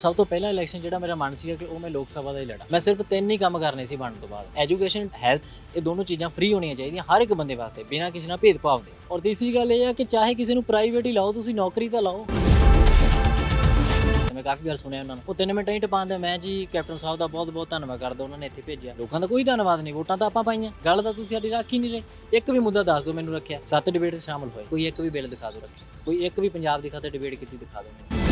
ਸਭ ਤੋਂ ਪਹਿਲਾ ਇਲੈਕਸ਼ਨ ਜਿਹੜਾ ਮੇਰਾ ਮਨ ਸੀਗਾ ਕਿ ਉਹ ਮੈਂ ਲੋਕ ਸਭਾ ਦਾ ਹੀ ਲੜਾਂ। ਮੈਂ ਸਿਰਫ ਤਿੰਨ ਹੀ ਕੰਮ ਕਰਨੇ ਸੀ ਬਣਨ ਤੋਂ ਬਾਅਦ। ਐਜੂਕੇਸ਼ਨ ਹੈਲਥ ਇਹ ਦੋਨੋਂ ਚੀਜ਼ਾਂ ਫ੍ਰੀ ਹੋਣੀਆਂ ਚਾਹੀਦੀਆਂ ਹਰ ਇੱਕ ਬੰਦੇ ਵਾਸਤੇ, ਬਿਨਾਂ ਕਿਸੇ ਨਾਲ ਭੇਦਭਾਵ ਦੇ। ਔਰ ਤੀਸਰੀ ਗੱਲ ਇਹ ਆ ਕਿ ਚਾਹੇ ਕਿਸੇ ਨੂੰ ਪ੍ਰਾਈਵੇਟ ਹੀ ਲਾਓ, ਤੁਸੀਂ ਨੌਕਰੀ ਤਾਂ ਲਾਓ। ਮੈਂ ਕਾਫੀ ਵਾਰ ਸੁਣਿਆ ਉਹਨਾਂ ਨੂੰ, ਉਹ ਤਿੰਨ ਮਿੰਟਾਂ ਹੀ ਟਪਾਉਂਦੇ ਮੈਂ ਜੀ ਕੈਪਟਨ ਸਾਹਿਬ ਦਾ ਬਹੁਤ ਬਹੁਤ ਧੰਨਵਾਦ ਕਰਦਾ, ਉਹਨਾਂ ਨੇ ਇੱਥੇ ਭੇਜਿਆ। ਲੋਕਾਂ ਦਾ ਕੋਈ ਧੰਨਵਾਦ ਨਹੀਂ, ਵੋਟਾਂ ਤਾਂ ਆਪਾਂ ਪਾਈਆਂ। ਗੱਲ ਤਾਂ ਤੁਸੀਂ ਸਾਡੀ ਰੱਖ ਹੀ ਨਹੀਂ ਰਹੇ। ਇੱਕ ਵੀ ਮੁੱਦਾ ਦੱਸ ਦਿਓ ਮੈਨੂੰ ਰੱਖਿਆ। ਸੱਤ ਡਿਬੇਟ 'ਚ ਸ਼ਾਮਲ ਹੋਏ। ਕੋਈ ਇੱਕ ਵੀ ਬਿੱਲ ਦਿਖਾ ਦਿਓ ਰੱਖਿਆ। ਕੋਈ ਇੱਕ ਵੀ ਪੰਜਾਬ ਦੀ ਖਾਤੇ ਡਿਬੇਟ ਕੀਤੀ ਦਿਖਾ ਦਿਓ ਮੈਨੂੰ।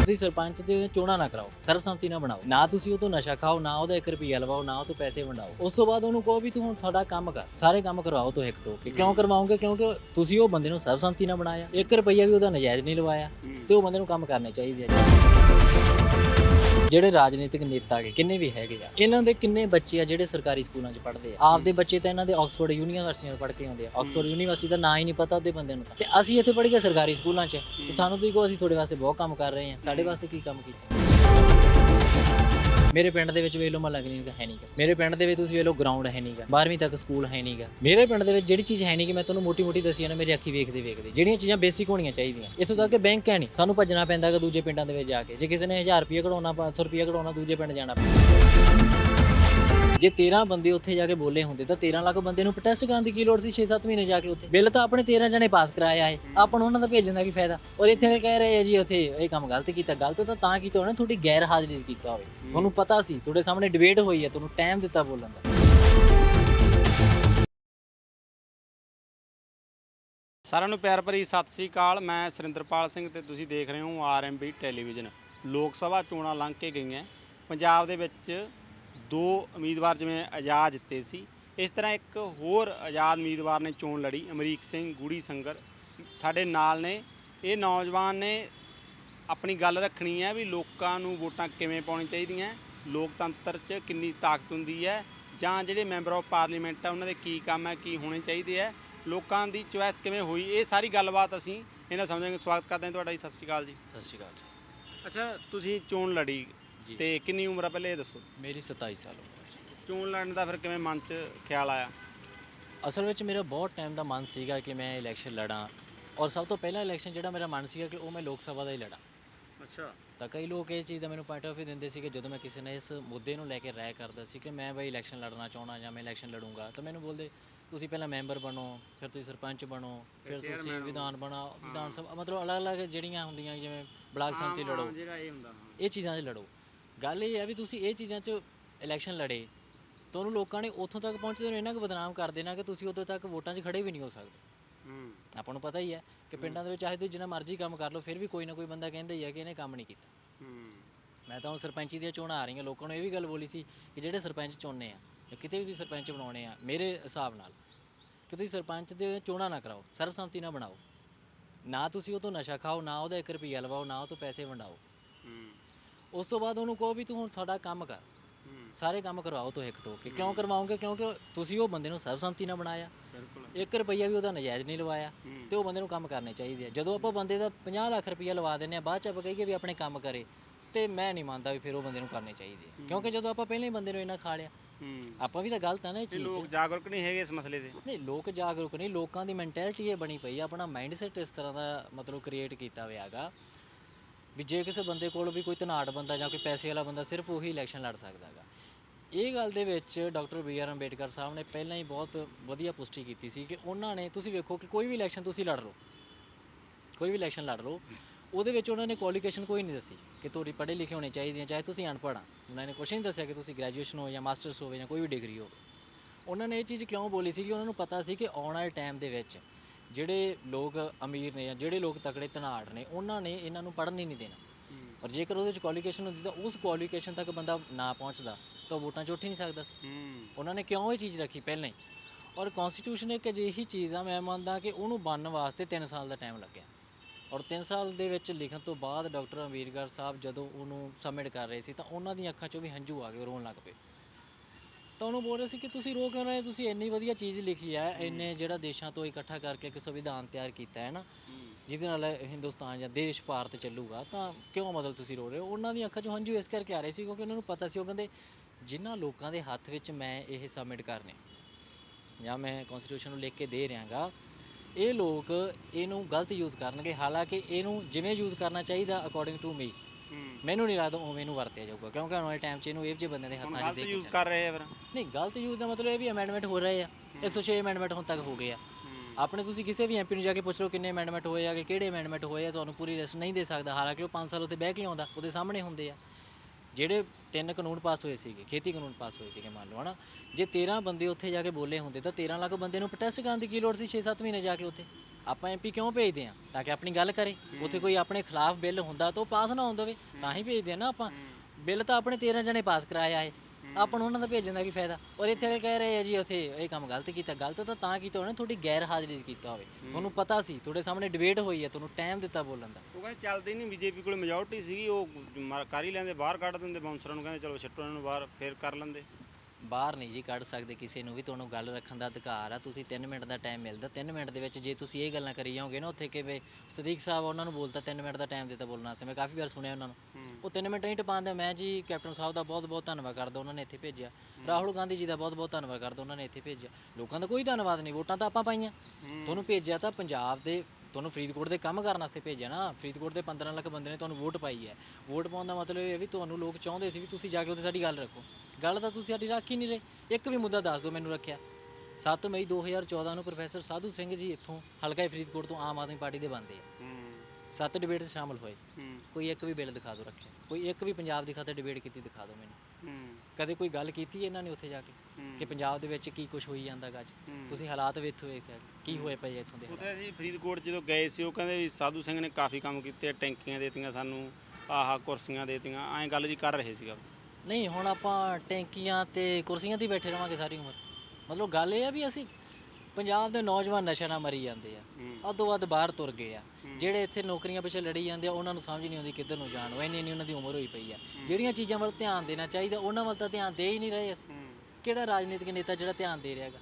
ਤੁਸੀਂ ਸਰਪੰਚ ਦੇ ਚੋਣਾਂ ਨਾ ਕਰਾਓ, ਸਰਬਸੰਮਤੀ ਨਾ ਬਣਾਓ। ਨਾ ਤੁਸੀਂ ਉਹ ਤੋਂ ਨਸ਼ਾ ਖਾਓ, ਨਾ ਉਹਦਾ 1 ਰੁਪਿਆ ਲਵਾਓ, ਨਾ ਉਹ ਤੋਂ ਪੈਸੇ ਵੰਡਾਓ। ਉਸ ਤੋਂ ਬਾਅਦ ਉਹਨੂੰ ਕਹੋ ਵੀ ਤੂੰ ਹੁਣ ਸਾਡਾ ਕੰਮ ਕਰ, ਸਾਰੇ ਕੰਮ ਕਰਵਾਓ ਤੋਂ ਇੱਕ ਟੋਕ ਕੇ। ਕਿਉਂ ਕਰਵਾਓਗੇ? ਕਿਉਂਕਿ ਤੁਸੀਂ ਉਹ ਬੰਦੇ ਨੂੰ ਸਰਬਸੰਮਤੀ ਨਾ ਬਣਾਇਆ। 1 ਰੁਪਿਆ ਵੀ ਉਹਦਾ ਨਜਾਇਜ਼ ਨਹੀਂ ਲਵਾਇਆ ਤੇ ਉਹ ਬੰਦੇ ਨੂੰ ਕੰਮ ਕਰਨੇ ਚਾਹੀਦੇ ਆ। ਜਿਹੜੇ ਰਾਜਨੀਤਿਕ ਨੇਤਾ ਹੈਗੇ ਕਿੰਨੇ ਵੀ ਹੈਗੇ ਆ ਇਹਨਾਂ ਦੇ ਕਿੰਨੇ ਬੱਚੇ ਆ ਜਿਹੜੇ ਸਰਕਾਰੀ ਸਕੂਲਾਂ 'ਚ ਪੜ੍ਹਦੇ ਆ? ਆਪਦੇ ਬੱਚੇ ਤਾਂ ਇਹਨਾਂ ਦੇ ਆਕਸਫੋਰਡ ਯੂਨੀਵਰਸਿਟੀਆਂ 'ਚ ਪੜ੍ਹ ਕੇ ਆਉਂਦੇ ਆ। ਆਕਸਫੋਰਡ ਯੂਨੀਵਰਸਿਟੀ ਦਾ ਨਾਂ ਹੀ ਨਹੀਂ ਪਤਾ ਉਹਦੇ ਬੰਦੇ ਨੂੰ ਤਾਂ। ਤੇ ਅਸੀਂ ਇੱਥੇ ਪੜ੍ਹ ਗਏ ਸਰਕਾਰੀ ਸਕੂਲਾਂ 'ਚ। ਤੇ ਤੁਹਾਨੂੰ ਤੁਸੀਂ ਕਹੋ ਅਸੀਂ ਤੁਹਾਡੇ ਵਾਸਤੇ ਬਹੁਤ ਕੰਮ ਕਰ ਰਹੇ ਹਾਂ ਸਾਡੇ ਵਾਸਤੇ ਕੀ ਕੰਮ ਕੀਤਾ? ਮੇਰੇ ਪਿੰਡ ਦੇ ਵਿੱਚ ਵੇਖ ਲਓ ਮਹੱਲਾ ਕਲੀਨਿਕ ਹੈ ਨਹੀਂਗਾ। ਮੇਰੇ ਪਿੰਡ ਦੇ ਵਿੱਚ ਤੁਸੀਂ ਵੇਖ ਲਓ ਗਰਾਊਂਡ ਹੈ ਨਹੀਂਗਾ। 12ਵੀਂ ਤੱਕ ਸਕੂਲ ਹੈ ਨਹੀਂਗਾ। ਮੇਰੇ ਪਿੰਡ ਦੇ ਵਿੱਚ ਜਿਹੜੀ ਚੀਜ਼ ਹੈ ਨਹੀਂ ਕਿ ਮੈਂ ਤੁਹਾਨੂੰ ਮੋਟੀ ਮੋਟੀ ਦੱਸੀ ਨਾ, ਮੇਰੀ ਅੱਖੀ ਵੇਖਦੇ ਵੇਖਦੇ। ਜਿਹੜੀਆਂ ਚੀਜ਼ਾਂ ਬੇਸਿਕ ਹੋਣੀਆਂ ਚਾਹੀਦੀਆਂ। ਇੱਥੋਂ ਤੱਕ ਕਿ ਬੈਂਕ ਹੈ ਨਹੀਂ। ਸਾਨੂੰ ਭੱਜਣਾ ਪੈਂਦਾ ਕਿ ਦੂਜੇ ਪਿੰਡਾਂ ਦੇ ਵਿੱਚ ਜਾ ਕੇ। ਜੇ ਕਿਸੇ ਨੇ 1000 ਰੁਪਏ ਕਢਾਉਣਾ 500 ਰੁਪਏ ਕਢਾਉਣਾ, ਦੂਜੇ ਪਿੰਡ ਜਾਣਾ ਪੈਂਦਾ। ਜੇ 13 ਬੰਦੇ ਉੱਥੇ ਜਾ ਕੇ ਬੋਲੇ ਹੁੰਦੇ ਤਾਂ 13 ਲੱਖ ਬੰਦੇ ਨੂੰ ਪ੍ਰੋਟੈਸਟ ਕਰਨ ਦੀ ਕੀ ਲੋੜ ਸੀ 6-7 ਮਹੀਨੇ ਜਾ ਕੇ ਉੱਥੇ? ਬਿੱਲ ਤਾਂ ਆਪਣੇ 13 ਜਣੇ ਪਾਸ ਕਰਾਇਆ ਹੈ। ਆਪਾਂ ਨੂੰ ਉਹਨਾਂ ਦਾ ਭੇਜਣ ਦਾ ਕੀ ਫਾਇਦਾ? ਔਰ ਇੱਥੇ ਕਹਿ ਰਹੇ ਆ ਜੀ ਉੱਥੇ ਇਹ ਕੰਮ ਗਲਤ ਕੀਤਾ। ਗਲਤ ਤਾਂ ਤਾਂ ਕੀਤਾ ਹੋਣਾ ਤੁਹਾਡੀ ਗੈਰ ਹਾਜ਼ਰੀ ਕੀਤਾ ਹੋਵੇ। ਤੁਹਾਨੂੰ ਪਤਾ ਸੀ ਤੁਹਾਡੇ ਸਾਹਮਣੇ ਡਿਬੇਟ ਹੋਈ ਹੈ ਤੁਹਾਨੂੰ ਟਾਈਮ ਦਿੱਤਾ ਬੋਲਣ ਦਾ। ਸਾਰਿਆਂ ਨੂੰ ਪਿਆਰ ਭਰੀ ਸਤਿ ਸ੍ਰੀ ਅਕਾਲ। ਮੈਂ ਸੁਰਿੰਦਰਪਾਲ ਸਿੰਘ ਤੇ ਤੁਸੀਂ ਦੇਖ ਰਹੇ ਹੋ ਆਰਐਮਬੀ ਟੈਲੀਵਿਜ਼ਨ। ਲੋਕ ਸਭਾ ਚੋਣਾਂ ਲੰਘ ਕੇ ਗਈਆਂ। ਪੰਜਾਬ ਦੇ ਵਿੱਚ ਦੋ ਉਮੀਦਵਾਰ ਜਿਵੇਂ ਆਜ਼ਾਦ ਜਿੱਤੇ ਸੀ। ਇਸ ਤਰ੍ਹਾਂ ਇੱਕ ਹੋਰ ਆਜ਼ਾਦ ਉਮੀਦਵਾਰ ਨੇ ਚੋਣ ਲੜੀ ਅਮਰੀਕ ਸਿੰਘ ਗੂੜੀ ਸੰਗਰ। ਸਾਡੇ ਨਾਲ ਨੇ। ਇਹ ਨੌਜਵਾਨ ਨੇ ਆਪਣੀ ਗੱਲ ਰੱਖਣੀ ਹੈ ਵੀ ਲੋਕਾਂ ਨੂੰ ਵੋਟਾਂ ਕਿਵੇਂ ਪਾਉਣੀ ਚਾਹੀਦੀਆਂ ਲੋਕਤੰਤਰ 'ਚ ਕਿੰਨੀ ਤਾਕਤ ਹੁੰਦੀ ਹੈ ਜਾਂ ਜਿਹੜੇ ਮੈਂਬਰ ਆਫ ਪਾਰਲੀਮੈਂਟ ਆ ਉਹਨਾਂ ਦੇ ਕੀ ਕੰਮ ਹੈ ਕੀ ਹੋਣੇ ਚਾਹੀਦੇ ਹੈ ਲੋਕਾਂ ਦੀ ਚੁਆਇਸ ਕਿਵੇਂ ਹੋਈ ਇਹ ਸਾਰੀ ਗੱਲਬਾਤ ਅਸੀਂ ਇਹਨਾਂ ਸਮਝਾਂਗੇ। ਸਵਾਗਤ ਕਰਦੇ ਹਾਂ ਤੁਹਾਡਾ ਜੀ। ਸਤਿ ਸ਼੍ਰੀ ਅਕਾਲ ਜੀ। ਸਤਿ ਸ਼੍ਰੀ ਅਕਾਲ ਜੀ। ਅੱਛਾ ਤੁਸੀਂ ਚੋਣ ਲੜੀ ਜੀ। ਤੇ ਕਿੰਨੀ ਉਮਰ ਆ ਪਹਿਲੇ ਇਹ ਦੱਸੋ? ਮੇਰੀ 27 ਸਾਲ ਉਮਰ ਹੈ ਚੋਣ ਲੜਨ ਦਾ ਫਿਰ ਕਿਵੇਂ ਮਨ 'ਚ ਖਿਆਲ ਆਇਆ? ਅਸਲ ਵਿੱਚ ਮੇਰਾ ਬਹੁਤ ਟਾਈਮ ਦਾ ਮਨ ਸੀਗਾ ਕਿ ਮੈਂ ਇਲੈਕਸ਼ਨ ਲੜਾਂ ਔਰ ਸਭ ਤੋਂ ਪਹਿਲਾ ਇਲੈਕਸ਼ਨ ਜਿਹੜਾ ਮੇਰਾ ਮਨ ਸੀਗਾ ਕਿ ਉਹ ਮੈਂ ਲੋਕ ਸਭਾ ਦਾ ਹੀ ਲੜਾਂ। ਅੱਛਾ। ਤਾਂ ਕਈ ਲੋਕ ਇਹ ਚੀਜ਼ ਦਾ ਮੈਨੂੰ ਪੁਆਇੰਟ ਆਫ ਵੀ ਦਿੰਦੇ ਸੀ ਕਿ ਜਦੋਂ ਮੈਂ ਕਿਸੇ ਨੇ ਇਸ ਮੁੱਦੇ ਨੂੰ ਲੈ ਕੇ ਰਾਏ ਕਰਦਾ ਸੀ ਕਿ ਮੈਂ ਬਈ ਇਲੈਕਸ਼ਨ ਲੜਨਾ ਚਾਹਣਾ ਜਾਂ ਮੈਂ ਇਲੈਕਸ਼ਨ ਲੜੂੰਗਾ ਤਾਂ ਮੈਨੂੰ ਬੋਲਦੇ ਤੁਸੀਂ ਪਹਿਲਾਂ ਮੈਂਬਰ ਬਣੋ ਫਿਰ ਤੁਸੀਂ ਸਰਪੰਚ ਬਣੋ ਫਿਰ ਤੁਸੀਂ ਵਿਧਾਨ ਬਣਾਓ ਵਿਧਾਨ ਸਭਾ ਮਤਲਬ ਅਲੱਗ-ਅਲੱਗ ਜਿਹੜੀਆਂ ਹੁੰਦੀਆਂ ਜਿਵੇਂ ਬਲਾਕ ਸੰਮਤੀ ਲੜੋ। ਜਿਹੜਾ ਇਹ ਹੁੰਦਾ ਇਹ ਚੀਜ਼ਾਂ 'ਚ ਲੜੋ। ਗੱਲ ਇਹ ਹੈ ਵੀ ਤੁਸੀਂ ਇਹ ਚੀਜ਼ਾਂ 'ਚ ਇਲੈਕਸ਼ਨ ਲੜੇ ਤੁਹਾਨੂੰ ਲੋਕਾਂ ਨੇ ਉੱਥੋਂ ਤੱਕ ਪਹੁੰਚਦੇ ਨੂੰ ਇਹਨਾਂ ਕੁ ਬਦਨਾਮ ਕਰ ਦੇਣਾ ਕਿ ਤੁਸੀਂ ਉਦੋਂ ਤੱਕ ਵੋਟਾਂ 'ਚ ਖੜੇ ਵੀ ਨਹੀਂ ਹੋ ਸਕਦੇ। ਹੂੰ। ਆਪਾਂ ਨੂੰ ਪਤਾ ਹੀ ਹੈ ਕਿ ਪਿੰਡਾਂ ਦੇ ਵਿੱਚ ਚਾਹੇ ਤੁਸੀਂ ਜਿੰਨਾ ਮਰਜ਼ੀ ਕੰਮ ਕਰ ਲਓ ਫਿਰ ਵੀ ਕੋਈ ਨਾ ਕੋਈ ਬੰਦਾ ਕਹਿੰਦਾ ਹੀ ਹੈ ਕਿ ਇਹਨੇ ਕੰਮ ਨਹੀਂ ਕੀਤਾ। ਹੂੰ। ਮੈਂ ਤਾਂ ਹੁਣ ਸਰਪੰਚੀ ਦੀਆਂ ਚੋਣਾਂ ਆ ਰਹੀਆਂ ਲੋਕਾਂ ਨੂੰ ਇਹ ਵੀ ਗੱਲ ਬੋਲੀ ਸੀ ਕਿ ਜਿਹੜੇ ਸਰਪੰਚ ਚੁਣਨੇ ਆ ਜਾਂ ਕਿਤੇ ਵੀ ਤੁਸੀਂ ਸਰਪੰਚ ਬਣਾਉਣੇ ਆ ਮੇਰੇ ਹਿਸਾਬ ਨਾਲ ਕਿ ਤੁਸੀਂ ਸਰਪੰਚ ਦੇ ਚੋਣਾਂ ਨਾ ਕਰਾਓ ਸਰਬਸੰਮਤੀ ਨਾ ਬਣਾਓ। ਨਾ ਤੁਸੀਂ ਉਹ ਤੋਂ ਨਸ਼ਾ ਖਾਓ ਨਾ ਉਹਦਾ 1 ਰੁਪਿਆ ਲਵਾਓ ਨਾ ਉਹ ਤੋਂ ਪੈਸੇ ਵੰਡਾਓ। ਹੂੰ। ਉਸ ਤੋਂ ਬਾਅਦ ਉਹਨੂੰ ਕਹੋ ਵੀ ਤੂੰ ਹੁਣ ਸਾਡਾ ਕੰਮ ਕਰ। ਸਾਰੇ ਕੰਮ ਕਰਵਾਓ ਤੋਂ ਇੱਕ ਟੋਕ। ਕੇ ਕਿਉਂ ਕਰਵਾਓਗੇ? ਕਿਉਂਕਿ ਤੁਸੀਂ ਉਹ ਬੰਦੇ ਨੂੰ ਸਰਬਸੰਮਤੀ ਨਾਲ ਬਣਾਇਆ। ਬਿਲਕੁਲ। 1 ਰੁਪਈਆ ਵੀ ਉਹਦਾ ਨਜਾਇਜ਼ ਨਹੀਂ ਲਵਾਇਆ। ਤੇ ਉਹ ਬੰਦੇ ਨੂੰ ਕੰਮ ਕਰਨੇ ਚਾਹੀਦੇ ਆ। ਜਦੋਂ ਆਪਾਂ ਬੰਦੇ ਦਾ 50 ਲੱਖ ਰੁਪਈਆ ਲਵਾ ਦਿੰਨੇ ਆ ਬਾਅਦ ਚ ਆਪਾਂ ਕਹੀਏ ਵੀ ਆਪਣੇ ਕੰਮ ਕਰੇ ਤੇ ਮੈਂ ਨਹੀਂ ਮੰਨਦਾ ਵੀ ਫਿਰ ਉਹ ਬੰਦੇ ਨੂੰ ਕਰਨੇ ਚਾਹੀਦੇ ਕਿਉਂਕਿ ਜਦੋਂ ਆਪਾਂ ਪਹਿਲਾਂ ਹੀ ਬੰਦੇ ਨੂੰ ਇੰਨਾ ਖਾ ਲਿਆ ਆਪਾਂ ਵੀ ਤਾਂ ਗਲਤ ਆ ਨਾ ਇਹ ਚੀਜ਼। ਲੋਕ ਜਾਗਰੂਕ ਨਹੀਂ ਹੈਗੇ ਇਸ ਮਸਲੇ ਦੇ। ਨਹੀਂ ਲੋਕ ਜਾਗਰੂਕ ਨਹੀਂ ਲੋਕਾਂ ਦੀ ਮੈਂਟੈਲਿਟੀ ਇਹ ਬਣੀ ਪਈ ਆ। ਆਪਣਾ ਮਾਈਂਡਸੈਟ ਇਸ ਤਰ੍ਹਾਂ ਦਾ ਮਤਲਬ ਕ੍ਰੀਏਟ ਕੀਤਾ ਹੋਇਆਗਾ ਵੀ ਜੇ ਕਿਸੇ ਬੰਦੇ ਕੋਲ ਵੀ ਕੋਈ ਧਨਾੜ ਬੰਦਾ ਜਾਂ ਕੋਈ ਪੈਸੇ ਵਾਲਾ ਬੰਦਾ ਸਿਰਫ ਉਹੀ ਇਲੈਕਸ਼ਨ ਲੜ ਸਕਦਾ ਸਕਦਾਗਾ ਇਹ ਗੱਲ ਦੇ ਵਿੱਚ doctor B R Ambedkar sahib ਨੇ ਪਹਿਲਾਂ ਹੀ ਬਹੁਤ ਵਧੀਆ ਪੁਸ਼ਟੀ ਕੀਤੀ ਸੀ ਕਿ ਉਹਨਾਂ ਨੇ, ਤੁਸੀਂ ਵੇਖੋ ਕਿ ਕੋਈ ਵੀ ਇਲੈਕਸ਼ਨ ਤੁਸੀਂ ਲੜ ਲਓ। ਕੋਈ ਵੀ ਇਲੈਕਸ਼ਨ ਲੜ ਲਓ। ਉਹਦੇ ਵਿੱਚ ਉਹਨਾਂ ਨੇ ਕੁਆਲੀਫਿਕੇਸ਼ਨ ਕੋਈ ਨਹੀਂ ਦੱਸੀ ਕਿ ਤੁਹਾਡੀ ਪੜ੍ਹੇ ਲਿਖੇ ਹੋਣੇ ਚਾਹੀਦੇ ਚਾਹੇ ਤੁਸੀਂ ਅਨਪੜ੍ਹ ਆ। ਉਹਨਾਂ ਨੇ ਕੁਛ ਨਹੀਂ ਦੱਸਿਆ ਕਿ ਤੁਸੀਂ ਗ੍ਰੈਜੂਏਸ਼ਨ ਹੋ ਜਾਂ ਮਾਸਟਰਸ ਹੋਵੇ ਜਾਂ ਕੋਈ ਵੀ ਡਿਗਰੀ ਹੋਵੇ। ਉਹਨਾਂ ਨੇ ਇਹ ਚੀਜ਼ ਕਿਉਂ ਬੋਲੀ ਸੀ ਕਿ ਉਹਨਾਂ ਨੂੰ ਪਤਾ ਸੀ ਕਿ ਆਉਣ ਵਾਲੇ ਟਾਈਮ ਦੇ ਵਿੱਚ ਜਿਹੜੇ ਲੋਕ ਅਮੀਰ ਨੇ ਜਾਂ ਜਿਹੜੇ ਲੋਕ ਤਕੜੇ ਧਨਾੜ ਨੇ ਉਹਨਾਂ ਨੇ ਇਹਨਾਂ ਨੂੰ ਪੜ੍ਹਨ ਹੀ ਨਹੀਂ ਦੇਣਾ। ਔਰ ਜੇਕਰ ਉਹਦੇ ਵਿੱਚ ਕੁਆਲੀਫਿਕੇਸ਼ਨ ਹੁੰਦੀ ਤਾਂ ਉਸ ਕੁਆਲੀਫਿਕੇਸ਼ਨ ਤੱਕ ਬੰਦਾ ਨਾ ਪਹੁੰਚਦਾ ਤਾਂ ਉਹ ਵੋਟਾਂ 'ਚ ਉੱਠ ਹੀ ਨਹੀਂ ਸਕਦਾ ਸੀ। ਉਹਨਾਂ ਨੇ ਕਿਉਂ ਇਹ ਚੀਜ਼ ਰੱਖੀ ਪਹਿਲਾਂ ਹੀ? ਔਰ ਕਨਸਟੀਟਿਊਸ਼ਨ ਇੱਕ ਅਜਿਹੀ ਚੀਜ਼ ਆ ਮੈਂ ਮੰਨਦਾ ਕਿ ਉਹਨੂੰ ਬਣਨ ਵਾਸਤੇ 3 ਸਾਲ ਦਾ ਟਾਈਮ ਲੱਗਿਆ। ਔਰ 3 ਸਾਲ ਦੇ ਵਿੱਚ ਲਿਖਣ ਤੋਂ ਬਾਅਦ ਡਾਕਟਰ ਅੰਬੇਡਕਰ ਸਾਹਿਬ ਜਦੋਂ ਉਹਨੂੰ ਸਬਮਿਟ ਕਰ ਰਹੇ ਸੀ ਤਾਂ ਉਹਨਾਂ ਦੀਆਂ ਅੱਖਾਂ 'ਚੋਂ ਵੀ ਹੰਝੂ ਆ ਗਏ ਰੋਣ ਲੱਗ ਪਏ। ਤਾਂ ਉਹਨੂੰ ਬੋਲ ਰਹੇ ਸੀ ਕਿ ਤੁਸੀਂ ਰੋ ਕਿਉਂ ਰਹੇ ਤੁਸੀਂ ਇੰਨੀ ਵਧੀਆ ਚੀਜ਼ ਲਿਖੀ ਹੈ। ਇੰਨੇ ਜਿਹੜਾ ਦੇਸ਼ਾਂ ਤੋਂ ਇਕੱਠਾ ਕਰਕੇ ਇੱਕ ਸੰਵਿਧਾਨ ਤਿਆਰ ਕੀਤਾ ਹੈ ਨਾ ਜਿਹਦੇ ਨਾਲ ਹਿੰਦੁਸਤਾਨ ਜਾਂ ਦੇਸ਼ ਭਾਰਤ ਚੱਲੂਗਾ ਤਾਂ ਕਿਉਂ ਮਤਲਬ ਤੁਸੀਂ ਰੋ ਰਹੇ ਹੋ? ਉਹਨਾਂ ਦੀਆਂ ਅੱਖਾਂ 'ਚੋਂ ਹੰਝੂ ਇਸ ਕਰਕੇ ਆ ਰਹੇ ਸੀ ਕਿਉਂਕਿ ਉਹਨਾਂ ਨੂੰ ਪਤਾ ਸੀ ਉਹ ਕਹਿੰਦੇ ਜਿਨ੍ਹਾਂ ਲੋਕਾਂ ਦੇ ਹੱਥ ਵਿੱਚ ਮੈਂ ਇਹ ਸਬਮਿਟ ਕਰਨੇ ਜਾਂ ਮੈਂ ਕਨਸਟੀਟਿਊਸ਼ਨ ਨੂੰ ਲਿਖ ਕੇ ਦੇ ਰਿਹਾਗਾ ਇਹ ਲੋਕ ਇਹਨੂੰ ਗਲਤ ਯੂਜ਼ ਕਰਨਗੇ। ਹਾਲਾਂਕਿ ਇਹਨੂੰ ਜਿਵੇਂ ਯੂਜ਼ ਕਰਨਾ ਚਾਹੀਦਾ ਅਕੋਰਡਿੰਗ ਟੂ ਮੀ ਮੈਨੂੰ ਨਹੀਂ ਲੱਗਦਾ ਉਵੇਂ ਇਹਨੂੰ ਵਰਤਿਆ ਜਾਊਗਾ ਕਿਉਂਕਿ ਆਉਣ ਵਾਲੇ ਟਾਈਮ 'ਚ ਇਹਨੂੰ ਇਹ ਜਿਹੇ ਬੰਦੇ ਦੇ ਹੁਣ ਹੱਥਾਂ 'ਚ ਗਲਤ ਦੇ ਯੂਜ਼ ਕੇ ਕਰ ਰਹੇ ਆ ਫਿਰ। ਨਹੀਂ ਗਲਤ ਯੂਜ਼ ਦਾ ਮਤਲਬ ਇਹ ਵੀ ਅਮੈਂਡਮੈਂਟ ਹੋ ਰਹੇ ਆ। 106 ਅਮੈਂਡਮੈਂਟ ਹੁਣ ਤੱਕ ਹੋ ਗਏ ਆ। ਆਪਣੇ ਤੁਸੀਂ ਕਿਸੇ ਵੀ ਐਮਪੀ ਨੂੰ ਜਾ ਕੇ ਪੁੱਛ ਲਓ ਕਿੰਨੇ ਅਮੈਂਡਮੈਂਟ ਹੋਏ ਆ ਕਿ ਕਿਹੜੇ ਅਮੈਂਡਮੈਂਟ ਹੋਏ ਆ ਤੁਹਾਨੂੰ ਪੂਰੀ ਲਿਸਟ ਨਹੀਂ ਦੇ ਸਕਦਾ। ਹਾਲਾਂਕਿ ਉਹ 5 ਸਾਲ ਉੱਤੇ ਬਹਿ ਕੇ ਆਉਂਦਾ ਉਹਦੇ ਸਾਹਮਣੇ ਹੁੰਦੇ ਆ। ਜਿਹੜੇ ਤਿੰਨ ਕਾਨੂੰਨ ਪਾਸ ਹੋਏ ਸੀਗੇ ਖੇਤੀ ਕਾਨੂੰਨ ਪਾਸ ਹੋਏ ਸੀਗੇ ਮੰਨ ਲਓ ਹਨਾ। ਜੇ 13 ਬੰਦੇ ਉੱਥੇ ਜਾ ਕੇ ਬੋਲੇ ਹੁੰਦੇ ਤਾਂ 13 ਲੱਖ ਬੰਦੇ ਨੂੰ ਪ੍ਰੋਟੈਸਟ ਕਰਨ ਦੀ ਕੀ ਲੋੜ ਸੀ 6-7 ਮਹੀਨੇ ਜਾ ਕੇ ਉੱਥੇ? ਆਪਾਂ ਐਮਪੀ ਕਿਉਂ ਭੇਜਦੇ ਆ ਤਾਂ ਕਿ ਆਪਣੀ ਗੱਲ ਕਰੇ। ਉੱਥੇ ਕੋਈ ਆਪਣੇ ਖਿਲਾਫ ਬਿੱਲ ਹੁੰਦਾ ਤਾਂ ਉਹ ਪਾਸ ਨਾ ਹੁੰਦਾ ਵੇ ਤਾਂ ਹੀ ਭੇਜਦੇ ਆ ਨਾ ਆਪਾਂ। ਬਿੱਲ ਤਾਂ ਆਪਣੇ 13 ਜਣੇ ਪਾਸ ਕਰਾਇਆ ਏ ਆਪਾਂ ਨੂੰ ਉਹਨਾਂ ਦਾ ਭੇਜਣ ਦਾ ਕੀ ਫਾਇਦਾ? ਔਰ ਇੱਥੇ ਕਹਿ ਰਹੇ ਆ ਜੀ ਉੱਥੇ ਇਹ ਕੰਮ ਗਲਤ ਕੀਤਾ। ਗਲਤ ਤਾਂ ਤਾਂ ਕੀਤਾ ਉਹਨੇ ਤੁਹਾਡੀ ਗੈਰ ਹਾਜ਼ਰੀ 'ਚ ਕੀਤਾ ਹੋਵੇ। ਤੁਹਾਨੂੰ ਪਤਾ ਸੀ ਤੁਹਾਡੇ ਸਾਹਮਣੇ ਡਿਬੇਟ ਹੋਈ ਹੈ ਤੁਹਾਨੂੰ ਟਾਈਮ ਦਿੱਤਾ ਬੋਲਣ ਦਾ। ਉਹ ਕਹਿੰਦੇ ਚੱਲਦੀ ਨਹੀਂ ਬੀਜੇਪੀ ਕੋਲ ਮੈਜੋਰਟੀ ਸੀਗੀ ਉਹ ਕਰ ਹੀ ਲੈਂਦੇ ਬਾਹਰ ਕੱਢ ਦਿੰਦੇ ਬਾਉਂਸਰਾਂ ਨੂੰ ਕਹਿੰਦੇ ਚਲੋ ਛੱਟੋ ਇਹਨਾਂ ਨੂੰ ਬਾਹਰ ਫੇਰ ਕਰ ਲੈਂਦੇ। ਬਾਹਰ ਨਹੀਂ ਜੀ ਕੱਢ ਸਕਦੇ ਕਿਸੇ ਨੂੰ ਵੀ ਤੁਹਾਨੂੰ ਗੱਲ ਰੱਖਣ ਦਾ ਅਧਿਕਾਰ ਆ। ਤੁਸੀਂ 3 ਮਿੰਟ ਦਾ ਟਾਈਮ ਮਿਲਦਾ। 3 ਮਿੰਟ ਦੇ ਵਿੱਚ ਜੇ ਤੁਸੀਂ ਇਹ ਗੱਲਾਂ ਕਰੀ ਜਾਓਗੇ ਨਾ ਉੱਥੇ ਕਿ ਵੀ ਸਦੀਕ ਸਾਹਿਬ ਉਹਨਾਂ ਨੂੰ ਬੋਲਤਾ 3 ਮਿੰਟ ਦਾ ਟਾਈਮ ਦਿੱਤਾ ਬੋਲਣਾ ਸੀ ਮੈਂ ਕਾਫੀ ਵਾਰ ਸੁਣਿਆ ਉਹਨਾਂ ਨੂੰ। ਉਹ 3 ਮਿੰਟ ਨਹੀਂ ਟਪਾਉਂਦੇ ਮੈਂ ਜੀ ਕੈਪਟਨ ਸਾਹਿਬ ਦਾ ਬਹੁਤ ਬਹੁਤ ਧੰਨਵਾਦ ਕਰਦਾ ਉਹਨਾਂ ਨੇ ਇੱਥੇ ਭੇਜਿਆ। ਰਾਹੁਲ ਗਾਂਧੀ ਜੀ ਦਾ ਬਹੁਤ ਬਹੁਤ ਧੰਨਵਾਦ ਕਰਦਾ ਉਹਨਾਂ ਨੇ ਇੱਥੇ ਭੇਜਿਆ। ਲੋਕਾਂ ਦਾ ਕੋਈ ਧੰਨਵਾਦ ਨਹੀਂ ਵੋਟਾਂ ਤਾਂ ਆਪਾਂ ਪਾਈਆਂ। ਤੁਹਾਨੂੰ ਭੇਜਿਆ ਤਾਂ ਪੰਜਾਬ ਦੇ ਤੁਹਾਨੂੰ ਫਰੀਦਕੋਟ ਦੇ ਕੰਮ ਕਰਨ ਵਾਸਤੇ ਭੇਜਿਆ ਨਾ, ਫਰੀਦਕੋਟ ਦੇ 15 ਲੱਖ ਬੰਦੇ ਨੇ ਤੁਹਾਨੂੰ ਵੋਟ ਪਾਈ ਹੈ। ਵੋਟ ਪਾਉਣ ਦਾ ਮਤਲਬ ਇਹ ਹੈ ਵੀ ਤੁਹਾਨੂੰ ਲੋਕ ਚਾਹੁੰਦੇ ਸੀ ਵੀ ਤੁਸੀਂ ਜਾ ਕੇ ਉੱਥੇ ਸਾਡੀ ਗੱਲ ਰੱਖੋ। ਗੱਲ ਤਾਂ ਤੁਸੀਂ ਸਾਡੀ ਰੱਖ ਹੀ ਨਹੀਂ ਰਹੇ। ਇੱਕ ਵੀ ਮੁੱਦਾ ਦੱਸ ਦਿਓ ਮੈਨੂੰ ਰੱਖਿਆ। 7 ਮਈ 2014 ਨੂੰ ਪ੍ਰੋਫੈਸਰ ਸਾਧੂ ਸਿੰਘ ਜੀ ਇੱਥੋਂ ਹਲਕਾ ਫਰੀਦਕੋਟ ਤੋਂ ਆਮ ਆਦਮੀ ਪਾਰਟੀ ਦੇ ਬੰਦੇ ਆ। ਸੱਤ ਡਿਬੇਟ 'ਚ ਸ਼ਾਮਲ ਹੋਏ। ਕੋਈ ਇੱਕ ਵੀ ਬਿੱਲ ਦਿਖਾ ਦਿਓ ਰੱਖਿਆ ਕੋਈ ਇੱਕ ਵੀ ਪੰਜਾਬ ਦੀ ਖਾਤਰ ਡਿਬੇਟ ਕੀਤੀ ਦਿਖਾ ਦਿਓ ਮੈਨੂੰ। ਕਦੇ ਕੋਈ ਗੱਲ ਕੀਤੀ ਇਹਨਾਂ ਨੇ ਉੱਥੇ ਜਾ ਕੇ? ਕਿ ਪੰਜਾਬ ਦੇ ਵਿੱਚ ਕੀ ਕੁਝ ਹੋਈ ਜਾਂਦਾ ਗਾ ਅੱਜ? ਤੁਸੀਂ ਹਾਲਾਤ ਵੇਖੋ ਵੇਖਿਆ ਕੀ। ਹੋਏ ਪਏ ਇੱਥੋਂ ਦੇ। ਉਹਦੇ ਅਸੀਂ ਫਰੀਦਕੋਟ ਜਦੋਂ ਗਏ ਸੀ ਉਹ ਕਹਿੰਦੇ ਵੀ ਸਾਧੂ ਸਿੰਘ ਨੇ ਕਾਫੀ ਕੰਮ ਕੀਤੇ ਟੈਂਕੀਆਂ ਦੇਤੀਆਂ ਸਾਨੂੰ ਆਹਾ ਕੁਰਸੀਆਂ ਦੇਤੀਆਂ ਐਂ ਗੱਲ ਜੀ ਕਰ ਰਹੇ ਸੀਗਾ। ਨਹੀਂ ਹੁਣ ਆਪਾਂ ਟੈਂਕੀਆਂ ਤੇ ਕੁਰਸੀਆਂ ਤੇ ਬੈਠੇ ਰਵਾਂਗੇ ਸਾਰੀ ਉਮਰ। ਮਤਲਬ ਗੱਲ ਇਹ ਆ ਵੀ ਅਸੀਂ ਪੰਜਾਬ ਦੇ ਨੌਜਵਾਨ ਨਸ਼ਾ ਨਾਲ ਮਰੀ ਜਾਂਦੇ ਆ। ਅੱਧੋ ਵੱਧ ਬਾਹਰ ਤੁਰ ਗਏ ਆ। ਜਿਹੜੇ ਇੱਥੇ ਨੌਕਰੀਆਂ ਪਿੱਛੇ ਲੜੀ ਜਾਂਦੇ ਆ ਉਹਨਾਂ ਨੂੰ ਸਮਝ ਨਹੀਂ ਆਉਂਦੀ ਕਿੱਧਰ ਨੂੰ ਜਾਣ ਉਹ ਇੰਨੀ ਇੰਨੀ ਉਹਨਾਂ ਦੀ ਉਮਰ ਹੋਈ ਪਈ ਆ। ਜਿਹੜੀਆਂ ਚੀਜ਼ਾਂ ਵੱਲ ਧਿਆਨ ਦੇਣਾ ਚਾਹੀਦਾ ਉਹਨਾਂ ਵੱਲ ਤਾਂ ਧਿਆਨ ਦੇ ਹੀ ਨਹੀਂ ਰਹੇ ਅਸੀਂ। ਕਿਹੜਾ ਰਾਜਨੀਤਿਕ ਨੇਤਾ ਜਿਹੜਾ ਧਿਆਨ ਦੇ ਰਿਹਾਗਾ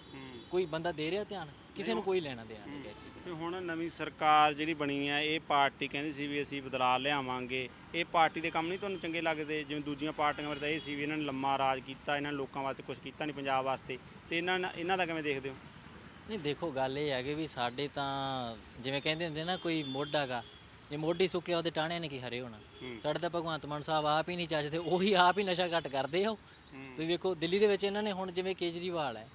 ਕੋਈ ਬੰਦਾ ਦੇ ਰਿਹਾ ਧਿਆਨ? ਕਿਸੇ ਨੂੰ ਕੋਈ ਲੈਣਾ ਦੇਣਾ ਨਹੀਂ ਇਸ ਚੀਜ਼ ਤੇ ਹੁਣ ਨਵੀਂ ਸਰਕਾਰ ਜਿਹੜੀ ਬਣੀ ਹੈ ਇਹ ਪਾਰਟੀ ਕਹਿੰਦੀ ਸੀ ਵੀ ਅਸੀਂ ਬਦਲਾਅ ਲਿਆਵਾਂਗੇ। ਇਹ ਪਾਰਟੀ ਦੇ ਕੰਮ ਨਹੀਂ ਤੁਹਾਨੂੰ ਚੰਗੇ ਲੱਗਦੇ? ਜਿਵੇਂ ਦੂਜੀਆਂ ਪਾਰਟੀਆਂ ਬਾਰੇ ਤਾਂ ਇਹ ਸੀ ਵੀ ਇਹਨਾਂ ਨੇ ਲੰਮਾ ਰਾਜ ਕੀਤਾ ਇਹਨਾਂ ਨੇ ਲੋਕਾਂ ਵਾਸਤੇ ਕੁਝ ਕੀਤਾ ਨਹੀਂ ਪੰਜਾਬ ਵਾਸਤੇ। ਤੇ ਇਹਨਾਂ ਇਹਨਾਂ ਦਾ ਕਿਵੇਂ ਦੇਖਦੇ ਹੋ? ਨਹੀਂ ਦੇਖੋ ਗੱਲ ਇਹ ਹੈਗੀ ਵੀ ਸਾਡੇ ਤਾਂ ਜਿਵੇਂ ਕਹਿੰਦੇ ਹੁੰਦੇ ਨਾ ਕੋਈ ਮੋਢਾਗਾ ਜੇ ਮੋਢੀ ਸੁੱਕਿਆ ਉਹਦੇ ਟਾਣੇ ਨੇ ਕੀ ਹਰੇ ਹੋਣਾ? ਸਾਡੇ ਤਾਂ ਭਗਵੰਤ ਮਾਨ ਸਾਹਿਬ ਆਪ ਹੀ ਨਹੀਂ ਚੱਜਦੇ ਉਹੀ ਆਪ ਹੀ ਨਸ਼ਾ ਘੱਟ ਕਰਦੇ ਉਹ। ਤੁਸੀਂ ਵੇਖੋ ਦਿੱਲੀ ਦੇ ਵਿੱਚ ਇਹਨਾਂ ਨੇ ਹੁਣ ਜਿਵੇਂ ਕੇਜਰੀਵਾਲ ਹੈ